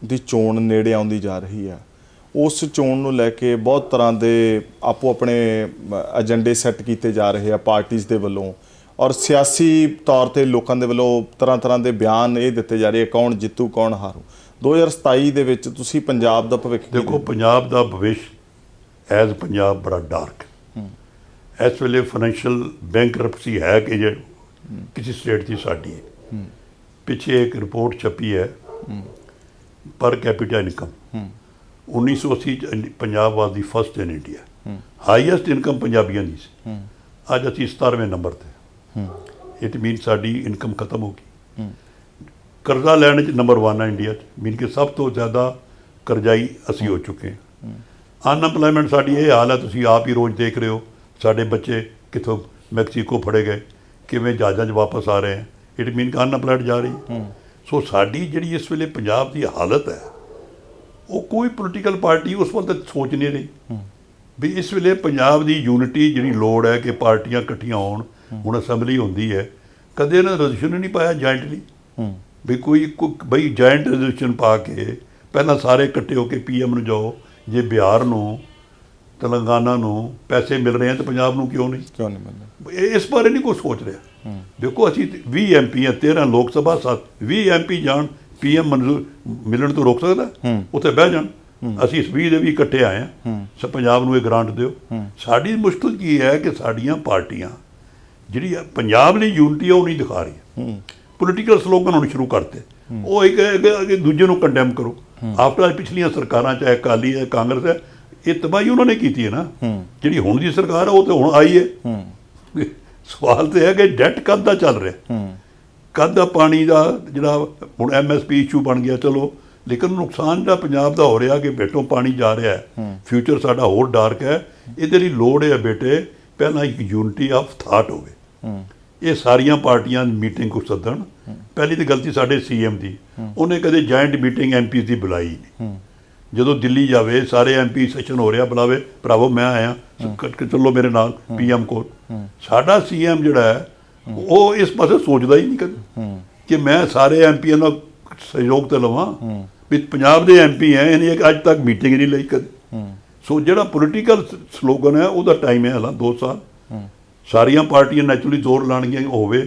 ਦੀ ਚੋਣ ਨੇੜੇ ਆਉਂਦੀ ਜਾ ਰਹੀ ਹੈ। ਉਸ ਚੋਣ ਨੂੰ ਲੈ ਕੇ ਬਹੁਤ ਤਰ੍ਹਾਂ ਦੇ ਆਪੋ ਆਪਣੇ ਏਜੰਡੇ ਸੈੱਟ ਕੀਤੇ ਜਾ ਰਹੇ ਆ ਪਾਰਟੀਆਂ ਦੇ ਵੱਲੋਂ। ਔਰ ਸਿਆਸੀ ਤੌਰ ਤੇ ਲੋਕਾਂ ਦੇ ਵੱਲੋਂ ਤਰ੍ਹਾਂ ਤਰ੍ਹਾਂ ਦੇ ਬਿਆਨ ਇਹ ਦਿੱਤੇ ਜਾ ਰਹੇ ਆ ਕੌਣ ਜਿੱਤੂ ਕੌਣ ਹਾਰੂ। 2027 ਦੇ ਵਿੱਚ ਤੁਸੀਂ ਪੰਜਾਬ ਦਾ ਭਵਿੱਖ ਦੇਖੋ ਪੰਜਾਬ ਦਾ ਭਵਿੱਖ ਐਜ਼ ਪੰਜਾਬ ਬੜਾ ਡਾਰਕ ਇਸ ਵੇਲੇ ਫਾਈਨੈਂਸ਼ੀਅਲ ਬੈਂਕਰਪਸੀ ਹੈ ਕਿ ਜੇ ਕਿਸੇ ਸਟੇਟ ਦੀ ਸਾਡੀ ਹੈ। ਪਿੱਛੇ ਇੱਕ ਰਿਪੋਰਟ ਛਪੀ ਹੈ। ਪਰ ਕੈਪੀਟਲ ਇਨਕਮ 1980 ਚ Punjab was the first in India highest income ਪੰਜਾਬੀਆਂ ਦੀ ਸੀ। ਅੱਜ ਅਸੀਂ 17ਵੇਂ ਨੰਬਰ ਤੇ। ਇਟ ਮੀਨ ਸਾਡੀ ਇਨਕਮ ਖਤਮ ਹੋ ਗਈ। ਕਰਜ਼ਾ ਲੈਣ ਚ ਨੰਬਰ 1 ਹੈ ਇੰਡੀਆ ਚ। ਮੀਨ ਕਿ ਸਭ ਤੋਂ ਜ਼ਿਆਦਾ ਕਰਜ਼ਾਈ ਅਸੀਂ ਹੋ ਚੁੱਕੇ ਹਾਂ। ਅਨਐਮਪਲੋਇਮੈਂਟ ਸਾਡੀ ਇਹ ਹਾਲ ਹੈ ਤੁਸੀਂ ਆਪ ਹੀ ਰੋਜ਼ ਦੇਖ ਰਹੇ ਹੋ। ਸਾਡੇ ਬੱਚੇ ਕਿੱਥੋਂ ਮੈਕਸੀਕੋ ਫੜੇ ਗਏ ਕਿਵੇਂ ਜਹਾਜ਼ਾਂ 'ਚ ਵਾਪਸ ਆ ਰਹੇ ਹੈ। ਇਟ ਮੀਨ ਕਿ ਅਨਐਮਪਲੋਇਡ ਜਾ ਰਹੀ ਸੋ ਸਾਡੀ ਜਿਹੜੀ ਇਸ ਵੇਲੇ ਪੰਜਾਬ ਦੀ ਹਾਲਤ ਹੈ ਉਹ ਕੋਈ ਪੋਲੀਟੀਕਲ ਪਾਰਟੀ ਉਸ ਵੱਲ ਸੋਚ ਨਹੀਂ ਰਹੀ। ਵੀ ਇਸ ਵੇਲੇ ਪੰਜਾਬ ਦੀ ਯੂਨਿਟੀ ਜਿਹੜੀ ਲੋੜ ਹੈ ਕਿ ਪਾਰਟੀਆਂ ਇਕੱਠੀਆਂ ਹੋਣ ਹੁਣ ਅਸੈਂਬਲੀ ਹੁੰਦੀ ਹੈ ਕਦੇ ਇਹਨਾਂ ਰੈਜ਼ੋਲੂਸ਼ਨ ਨਹੀਂ ਪਾਇਆ ਜੁਆਇੰਟਲੀ ਹੂੰ। ਵੀ ਕੋਈ ਬਈ ਜੁਆਇੰਟ ਰੈਜ਼ੋਲੂਸ਼ਨ ਪਾ ਕੇ ਪਹਿਲਾਂ ਸਾਰੇ ਇਕੱਠੇ ਹੋ ਕੇ ਪੀਐਮ ਨੂੰ ਜਾਓ ਜੇ ਬਿਹਾਰ ਨੂੰ ਤੇਲੰਗਾਨਾ ਨੂੰ ਪੈਸੇ ਮਿਲ ਰਹੇ ਹਨ ਤਾਂ ਪੰਜਾਬ ਨੂੰ ਕਿਉਂ ਨਹੀਂ? ਕਿਉਂ ਨਹੀਂ ਮਿਲਦਾ? ਇਸ ਬਾਰੇ ਨਹੀਂ ਕੋਈ ਸੋਚ ਰਿਹਾ। ਦੇਖੋ ਅਸੀਂ 20 ਐਮਪੀ ਆ 13 ਲੋਕ ਸਭਾ ਸੱਤ 20 ਐਮਪੀ ਜਾਣ ਪੀਐਮ ਮਨਜ਼ੂਰ ਮਿਲਣ ਤੋਂ ਰੋਕ ਸਕਦਾ। ਉੱਥੇ ਬਹਿ ਜਾਣ। ਅਸੀਂ ਇਸ 20 ਦੇ ਵੀ ਇਕੱਠੇ ਆਏ ਆ ਸੋ ਪੰਜਾਬ ਨੂੰ ਇਹ ਗ੍ਰਾਂਟ ਦਿਓ। ਸਾਡੀ ਮੁਸ਼ਕਲ ਕੀ ਹੈ ਕਿ ਸਾਡੀਆਂ ਪਾਰਟੀਆਂ ਜਿਹੜੀ ਪੰਜਾਬ ਲਈ ਯੂਨਿਟੀ ਉਹ ਨਹੀਂ ਦਿਖਾ ਰਹੀ ਪੋਲੀਟੀਕਲ ਸਲੋਗਨ ਹੁਣ ਸ਼ੁਰੂ ਕਰਤੇ। ਉਹ ਇੱਕ ਕਿ- ਦੂਜੇ ਨੂੰ ਕੰਡੈਮ ਕਰੋ। ਆਫਟਰ ਪਿਛਲੀਆਂ ਸਰਕਾਰਾਂ ਚਾਹੇ ਅਕਾਲੀ ਹੈ ਕਾਂਗਰਸ ਹੈ ਇਹ ਤਬਾਹੀ ਉਹਨਾਂ ਨੇ ਕੀਤੀ ਹੈ ਨਾ। ਜਿਹੜੀ ਹੁਣ ਦੀ ਸਰਕਾਰ ਹੈ ਉਹ ਤੇ ਹੁਣ ਆਈ ਹੈ। ਸਵਾਲ ਤੇ ਹੈ ਕਿ ਡੈਟ ਕਦ ਦਾ ਚੱਲ ਰਿਹਾ? ਹੂੰ। ਕਦ ਦਾ ਪਾਣੀ ਦਾ ਜਿਹੜਾ ਹੁਣ ਐਮਐਸਪੀ ਇਸ਼ੂ ਬਣ ਗਿਆ ਚਲੋ। ਲੇਕਿਨ ਨੁਕਸਾਨ ਜਿਹੜਾ ਪੰਜਾਬ ਦਾ ਹੋ ਰਿਹਾ ਕਿ ਬੇਟੋਂ ਪਾਣੀ ਜਾ ਰਿਹਾ ਹੈ। ਫਿਊਚਰ ਸਾਡਾ ਹੋਰ ਡਾਰਕ ਹੈ। ਇਹਦੇ ਲਈ ਲੋੜ ਹੈ ਬੇਟੇ ਪਹਿਲਾਂ ਇੱਕ ਯੂਨਿਟੀ ਆਫ ਥਾਟ ਹੋਵੇ। ਇਹ ਸਾਰੀਆਂ ਪਾਰਟੀਆਂ ਮੀਟਿੰਗ ਕੋ ਸੱਦਣ। ਪਹਿਲੀ ਤਾਂ ਗਲਤੀ ਸਾਡੇ ਸੀਐਮ ਦੀ। ਉਹਨੇ ਕਦੇ ਜੁਆਇੰਟ ਮੀਟਿੰਗ ਐਮਪੀਸ ਦੀ ਬੁਲਾਈ ਨਹੀਂ। ਜਦੋਂ ਦਿੱਲੀ ਜਾਵੇ ਸਾਰੇ ਐਮਪੀ ਸੈਸ਼ਨ ਹੋ ਰਿਹਾ ਬੁਲਾਵੇ ਭਰਾਵੋ ਮੈਂ ਆਇਆ। ਚੱਲੋ ਮੇਰੇ ਨਾਲ ਪੀਐਮ ਕੋਲ। ਸਾਡਾ ਸੀਐਮ ਜਿਹੜਾ ਹੈ ਉਹ ਇਸ ਪਾਸੇ ਸੋਚਦਾ ਹੀ ਨਹੀਂ ਕਦੇ। ਕਿ ਮੈਂ ਸਾਰੇ ਐਮਪੀਆਂ ਦਾ ਸਹਿਯੋਗ ਤੇ ਲਵਾਂ ਵੀ ਪੰਜਾਬ ਦੇ ਐਮਪੀ ਹੈ ਇਹਨੇ ਅੱਜ ਤੱਕ ਮੀਟਿੰਗ ਨਹੀਂ ਲਈ ਕਦੇ। ਸੋ ਜਿਹੜਾ ਪੋਲੀਟੀਕਲ ਸਲੋਗਨ ਹੈ ਉਹਦਾ ਟਾਈਮ ਹੈ ਹਲਾ 2 ਸਾਲ। ਸਾਰੀਆਂ ਪਾਰਟੀਆਂ ਨੈਚੁਰਲੀ ਜ਼ੋਰ ਲਾਣਗੀਆਂ ਹੋਵੇ।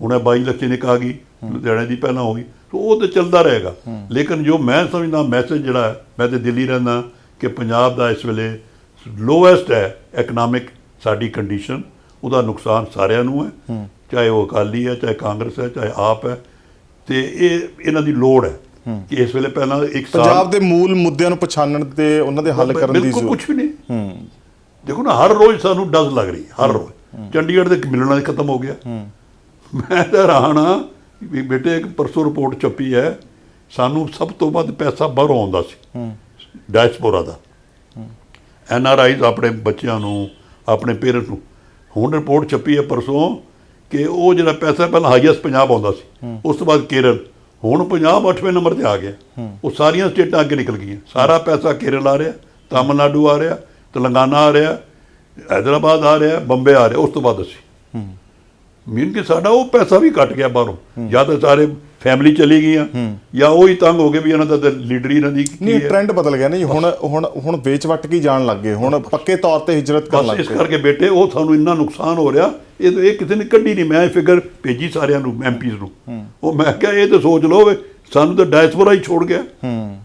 ਹੁਣ ਇਹ ਬਾਈ ਇਲੈਕਸ਼ਨ ਇੱਕ ਆ ਗਈ ਲੁਧਿਆਣੇ ਦੀ ਪਹਿਲਾਂ ਹੋਈ ਸੋ ਉਹ ਤੇ ਚੱਲਦਾ ਰਹੇਗਾ। ਲੇਕਿਨ ਜੋ ਮੈਂ ਸਮਝਦਾ ਮੈਸੇਜ ਜਿਹੜਾ ਹੈ ਮੈਂ ਤੇ ਦਿੱਲੀ ਰਹਿੰਦਾ ਕਿ ਪੰਜਾਬ ਦਾ ਇਸ ਵੇਲੇ ਲੋਐਸਟ ਹੈ ਇਕਨੋਮਿਕ ਸਾਡੀ ਕੰਡੀਸ਼ਨ ਉਹਦਾ ਨੁਕਸਾਨ ਸਾਰਿਆਂ ਨੂੰ ਹੈ ਚਾਹੇ ਉਹ ਅਕਾਲੀ ਹੈ ਚਾਹੇ ਕਾਂਗਰਸ ਹੈ ਚਾਹੇ ਆਪ ਹੈ। ਤੇ ਇਹ ਇਹਨਾਂ ਦੀ ਲੋੜ ਹੈ ਕਿ ਇਸ ਵੇਲੇ ਪਹਿਲਾਂ ਇੱਕ ਸਾਲ ਪੰਜਾਬ ਦੇ ਮੂਲ ਮੁੱਦਿਆਂ ਨੂੰ ਪਛਾਣਨ ਤੇ ਉਹਨਾਂ ਦੇ ਹੱਲ ਕਰਨ ਦੀ ਬਿਲਕੁਲ ਜ਼ਰੂਰਤ। ਕੁਝ ਵੀ ਨਹੀਂ। ਦੇਖੋ ਨਾ ਹਰ ਰੋਜ਼ ਸਾਨੂੰ ਡਜ਼ ਲੱਗ ਰਹੀ ਹੈ, ਹਰ ਰੋਜ਼। ਚੰਡੀਗੜ੍ਹ ਦੇ ਮਿਲਣਾ ਖਤਮ ਹੋ ਗਿਆ। ਮੈਂ ਤਾਂ ਹਾਂ ਵੀ ਬੇਟੇ ਇੱਕ ਪਰਸੋਂ ਰਿਪੋਰਟ ਛਪੀ ਹੈ ਸਾਨੂੰ ਸਭ ਤੋਂ ਵੱਧ ਪੈਸਾ ਬਾਹਰੋਂ ਆਉਂਦਾ ਸੀ। ਡਾਇਸਪੋਰਾ ਦਾ। ਐਨ ਆਰ ਆਈਜ਼ ਆਪਣੇ ਬੱਚਿਆਂ ਨੂੰ ਆਪਣੇ ਪੇਰੈਂਟਸ ਨੂੰ ਹੁਣ ਰਿਪੋਰਟ ਛਪੀ ਹੈ ਪਰਸੋਂ ਕਿ ਉਹ ਜਿਹੜਾ ਪੈਸਾ ਪਹਿਲਾਂ ਹਾਈਐਸਟ ਪੰਜਾਬ ਆਉਂਦਾ ਸੀ ਉਸ ਤੋਂ ਬਾਅਦ ਕੇਰਲ। ਹੁਣ ਪੰਜਾਬ 8ਵੇਂ ਨੰਬਰ ਤੇ ਆ ਗਿਆ। ਉਹ ਸਾਰੀਆਂ ਸਟੇਟਾਂ ਅੱਗੇ ਨਿਕਲ ਗਈਆਂ। ਸਾਰਾ ਪੈਸਾ ਕੇਰਲ ਆ ਰਿਹਾ ਤਾਮਿਲਨਾਡੂ ਆ ਰਿਹਾ ਤੇਲੰਗਾਨਾ ਆ ਰਿਹਾ ਹੈਦਰਾਬਾਦ ਆ ਰਿਹਾ ਬੰਬੇ ਆ ਰਿਹਾ ਉਸ ਤੋਂ ਬਾਅਦ ਅਸੀਂ। ਮੀਨ ਕਿ ਸਾਡਾ ਉਹ ਪੈਸਾ ਵੀ ਘਟ ਗਿਆ ਬਾਹਰੋਂ। ਜਾਂ ਤਾਂ ਸਾਰੇ ਫੈਮਿਲੀ ਚਲੀ ਗਈਆਂ ਜਾਂ ਉਹ ਹੀ ਤੰਗ ਹੋ ਗਏ ਵੀ ਇਹਨਾਂ ਦਾ ਲੀਡਰ ਹੀ ਇਹਨਾਂ ਦੀ ਕੀ ਨਹੀਂ ਟ੍ਰੈਂਡ ਬਦਲ ਗਿਆ। ਨਹੀਂ ਹੁਣ ਹੁਣ ਹੁਣ ਵੇਚ ਵੱਟ ਕੇ ਜਾਣ ਲੱਗ ਗਏ? ਹੁਣ ਪੱਕੇ ਤੌਰ ਤੇ ਹਿਜਰਤ ਕਰਨ ਲੱਗ ਇਸ ਕਰਕੇ ਬੇਟੇ ਉਹ ਤੁਹਾਨੂੰ ਇੰਨਾ ਨੁਕਸਾਨ ਹੋ ਰਿਹਾ ਇਹ ਇਹ ਕਿਸੇ ਨੇ ਕੱਢੀ ਨਹੀਂ। ਮੈਂ ਫਿਗਰ ਭੇਜੀ ਸਾਰਿਆਂ ਨੂੰ ਐਮਪੀਜ਼ ਨੂੰ। ਉਹ ਮੈਂ ਕਿਹਾ ਇਹ ਤਾਂ ਸੋਚ ਲਓ ਵੀ ਸਾਨੂੰ ਤਾਂ ਡਾਇਸਪੋਰਾ ਹੀ ਛੋੜ ਗਿਆ। ਹੂੰ।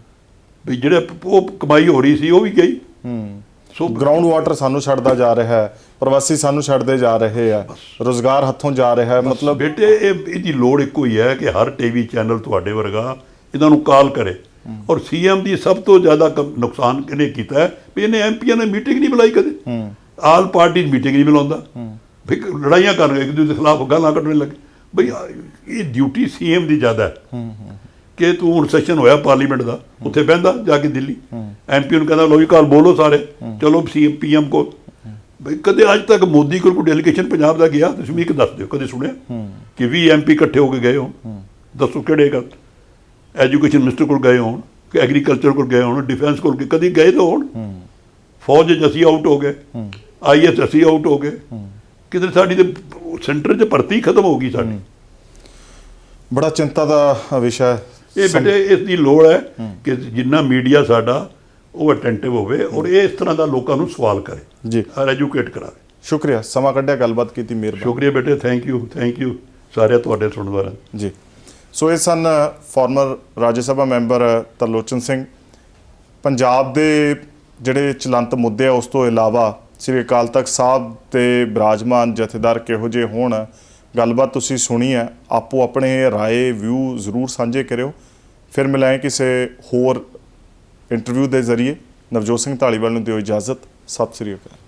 ਵੀ ਜਿਹੜੇ ਉਹ ਕਮਾਈ ਹੋ ਰਹੀ ਸੀ ਉਹ ਵੀ ਗਈ। ਹੂੰ। ਸੋ ਗਰਾਊਂਡ ਵਾਟਰ ਸਾਨੂੰ ਛੱਡਦਾ ਜਾ ਰਿਹਾ ਹੈ ਪ੍ਰਵਾਸੀ ਸਾਨੂੰ ਛੱਡਦੇ ਜਾ ਰਹੇ ਆ ਰੋਜ਼ਗਾਰ ਹੱਥੋਂ ਜਾ ਰਿਹਾ ਹੈ ਮਤਲਬ ਬੇਟੇ ਇਹ ਇਹਦੀ ਲੋੜ ਇੱਕੋ ਹੀ ਹੈ ਕਿ ਹਰ ਟੀਵੀ ਚੈਨਲ ਤੁਹਾਡੇ ਵਰਗਾ ਇਹਨਾਂ ਨੂੰ ਕਾਲ ਕਰੇ। ਔਰ ਸੀਐਮ ਦੀ ਸਭ ਤੋਂ ਜ਼ਿਆਦਾ ਨੁਕਸਾਨ ਕਿਹਨੇ ਕੀਤਾ ਵੀ ਇਹਨੇ ਐਮਪੀਆਂ ਨੇ ਮੀਟਿੰਗ ਨਹੀਂ ਬੁਲਾਈ ਕਦੇ। ਆਲ ਪਾਰਟੀ ਮੀਟਿੰਗ ਨਹੀਂ ਬੁਲਾਉਂਦਾ। ਵੀ ਲੜਾਈਆਂ ਕਰ ਰਹੇ ਇੱਕ ਦੂਜੇ ਦੇ ਖਿਲਾਫ ਗਾਲਾਂ ਕੱਢਣ ਲੱਗੇ। ਬਈ ਇਹ ਡਿਊਟੀ ਸੀਐਮ ਦੀ ਜ਼ਿਆਦਾ ਹੈ। ਕਿ ਤੂੰ ਹੁਣ ਸੈਸ਼ਨ ਹੋਇਆ ਪਾਰਲੀਮੈਂਟ ਦਾ, ਉੱਥੇ ਬਹਿੰਦਾ ਜਾ ਕੇ ਦਿੱਲੀ। ਐਮਪੀ ਨੂੰ ਕਹਿੰਦਾ ਲੋ ਜੀ ਕੱਲ ਬੋਲੋ ਸਾਰੇ। ਚਲੋ ਸੀਐਮ ਪੀਐਮ ਕੋਲ। ਬਈ ਕਦੇ ਅੱਜ ਤੱਕ ਮੋਦੀ ਕੋਲ ਕੋਈ ਡੈਲੀਗੇਸ਼ਨ ਪੰਜਾਬ ਦਾ ਗਿਆ? ਤੁਸੀਂ ਵੀ ਇੱਕ ਦੱਸ ਦਿਓ, ਕਦੇ ਸੁਣਿਆ? ਕਿ 20 ਐਮਪੀ ਇਕੱਠੇ ਹੋ ਕੇ ਗਏ ਹੋ ਦੱਸੋ ਕਿਹੜੇ ਗੱਲ? ਐਜੂਕੇਸ਼ਨ ਮਿਨਿਸਟਰ ਕੋਲ ਗਏ ਹੋਣ, ਕਿ ਐਗਰੀਕਲਚਰ ਕੋਲ ਗਏ ਹੋਣ ਡਿਫੈਂਸ ਕੋਲ ਗਏ, ਕਦੀ ਗਏ ਤਾਂ ਹੋਣ? ਫੌਜ ਅਸੀਂ ਆਊਟ ਹੋ ਗਏ। ਆਈਐਸ ਅਸੀਂ ਆਊਟ ਹੋ ਗਏ। ਕਿਧਰ ਸਾਡੀ ਤੇ ਸੈਂਟਰ 'ਚ ਭਰਤੀ ਖਤਮ ਹੋ ਗਈ ਸਾਡੀ। ਬੜਾ ਚਿੰਤਾ ਦਾ ਵਿਸ਼ਾ ਹੈ। ਇਹ ਬੇਟੇ ਇਸ ਦੀ ਲੋੜ ਹੈ ਕਿ ਜਿੰਨਾ ਮੀਡੀਆ ਸਾਡਾ ਉਹ ਅਟੈਂਟਿਵ ਹੋਵੇ ਔਰ ਇਹ ਇਸ ਤਰ੍ਹਾਂ ਦਾ ਲੋਕਾਂ ਨੂੰ ਸਵਾਲ ਕਰੇ ਜੀ। ਔਰ ਐਜੂਕੇਟ ਕਰਾਵੇ। ਸ਼ੁਕਰੀਆ ਸਮਾਂ ਕੱਢਿਆ ਗੱਲਬਾਤ ਕੀਤੀ ਮਿਹਰਬਾਨੀ। ਸ਼ੁਕਰੀਆ ਬੇਟੇ ਥੈਂਕ ਯੂ ਥੈਂਕ ਯੂ ਸਾਰੇ ਤੁਹਾਡੇ ਸੁਣਨ ਵਾਲਿਆਂ। ਜੀ। ਸੋ ਇਹ ਸਨ ਫਾਰਮਰ ਰਾਜ ਸਭਾ ਮੈਂਬਰ ਤਰਲੋਚਨ ਸਿੰਘ। ਪੰਜਾਬ ਦੇ ਜਿਹੜੇ ਚਲੰਤ ਮੁੱਦੇ ਆ ਉਸ ਤੋਂ ਇਲਾਵਾ ਸ੍ਰੀ ਅਕਾਲ ਤਖਤ ਸਾਹਿਬ ਤੇ ਬਿਰਾਜਮਾਨ ਜਥੇਦਾਰ ਕਿਹੋ ਜਿਹੇ ਹੋਣ ਗੱਲਬਾਤ ਤੁਸੀਂ ਸੁਣੀ ਹੈ, ਆਪੋ ਆਪਣੇ ਰਾਏ ਵਿਊ ਜ਼ਰੂਰ ਸਾਂਝੇ ਕਰਿਓ। ਫਿਰ ਮਿਲਾਂਗੇ ਕਿਸੇ ਹੋਰ ਇੰਟਰਵਿਊ ਦੇ ਜ਼ਰੀਏ। ਨਵਜੋਤ ਸਿੰਘ ਢਾਲੀਵਾਲ ਨੂੰ ਦਿਓ ਇਜਾਜ਼ਤ। ਸਤਿ ਸ੍ਰੀ ਅਕਾਲ।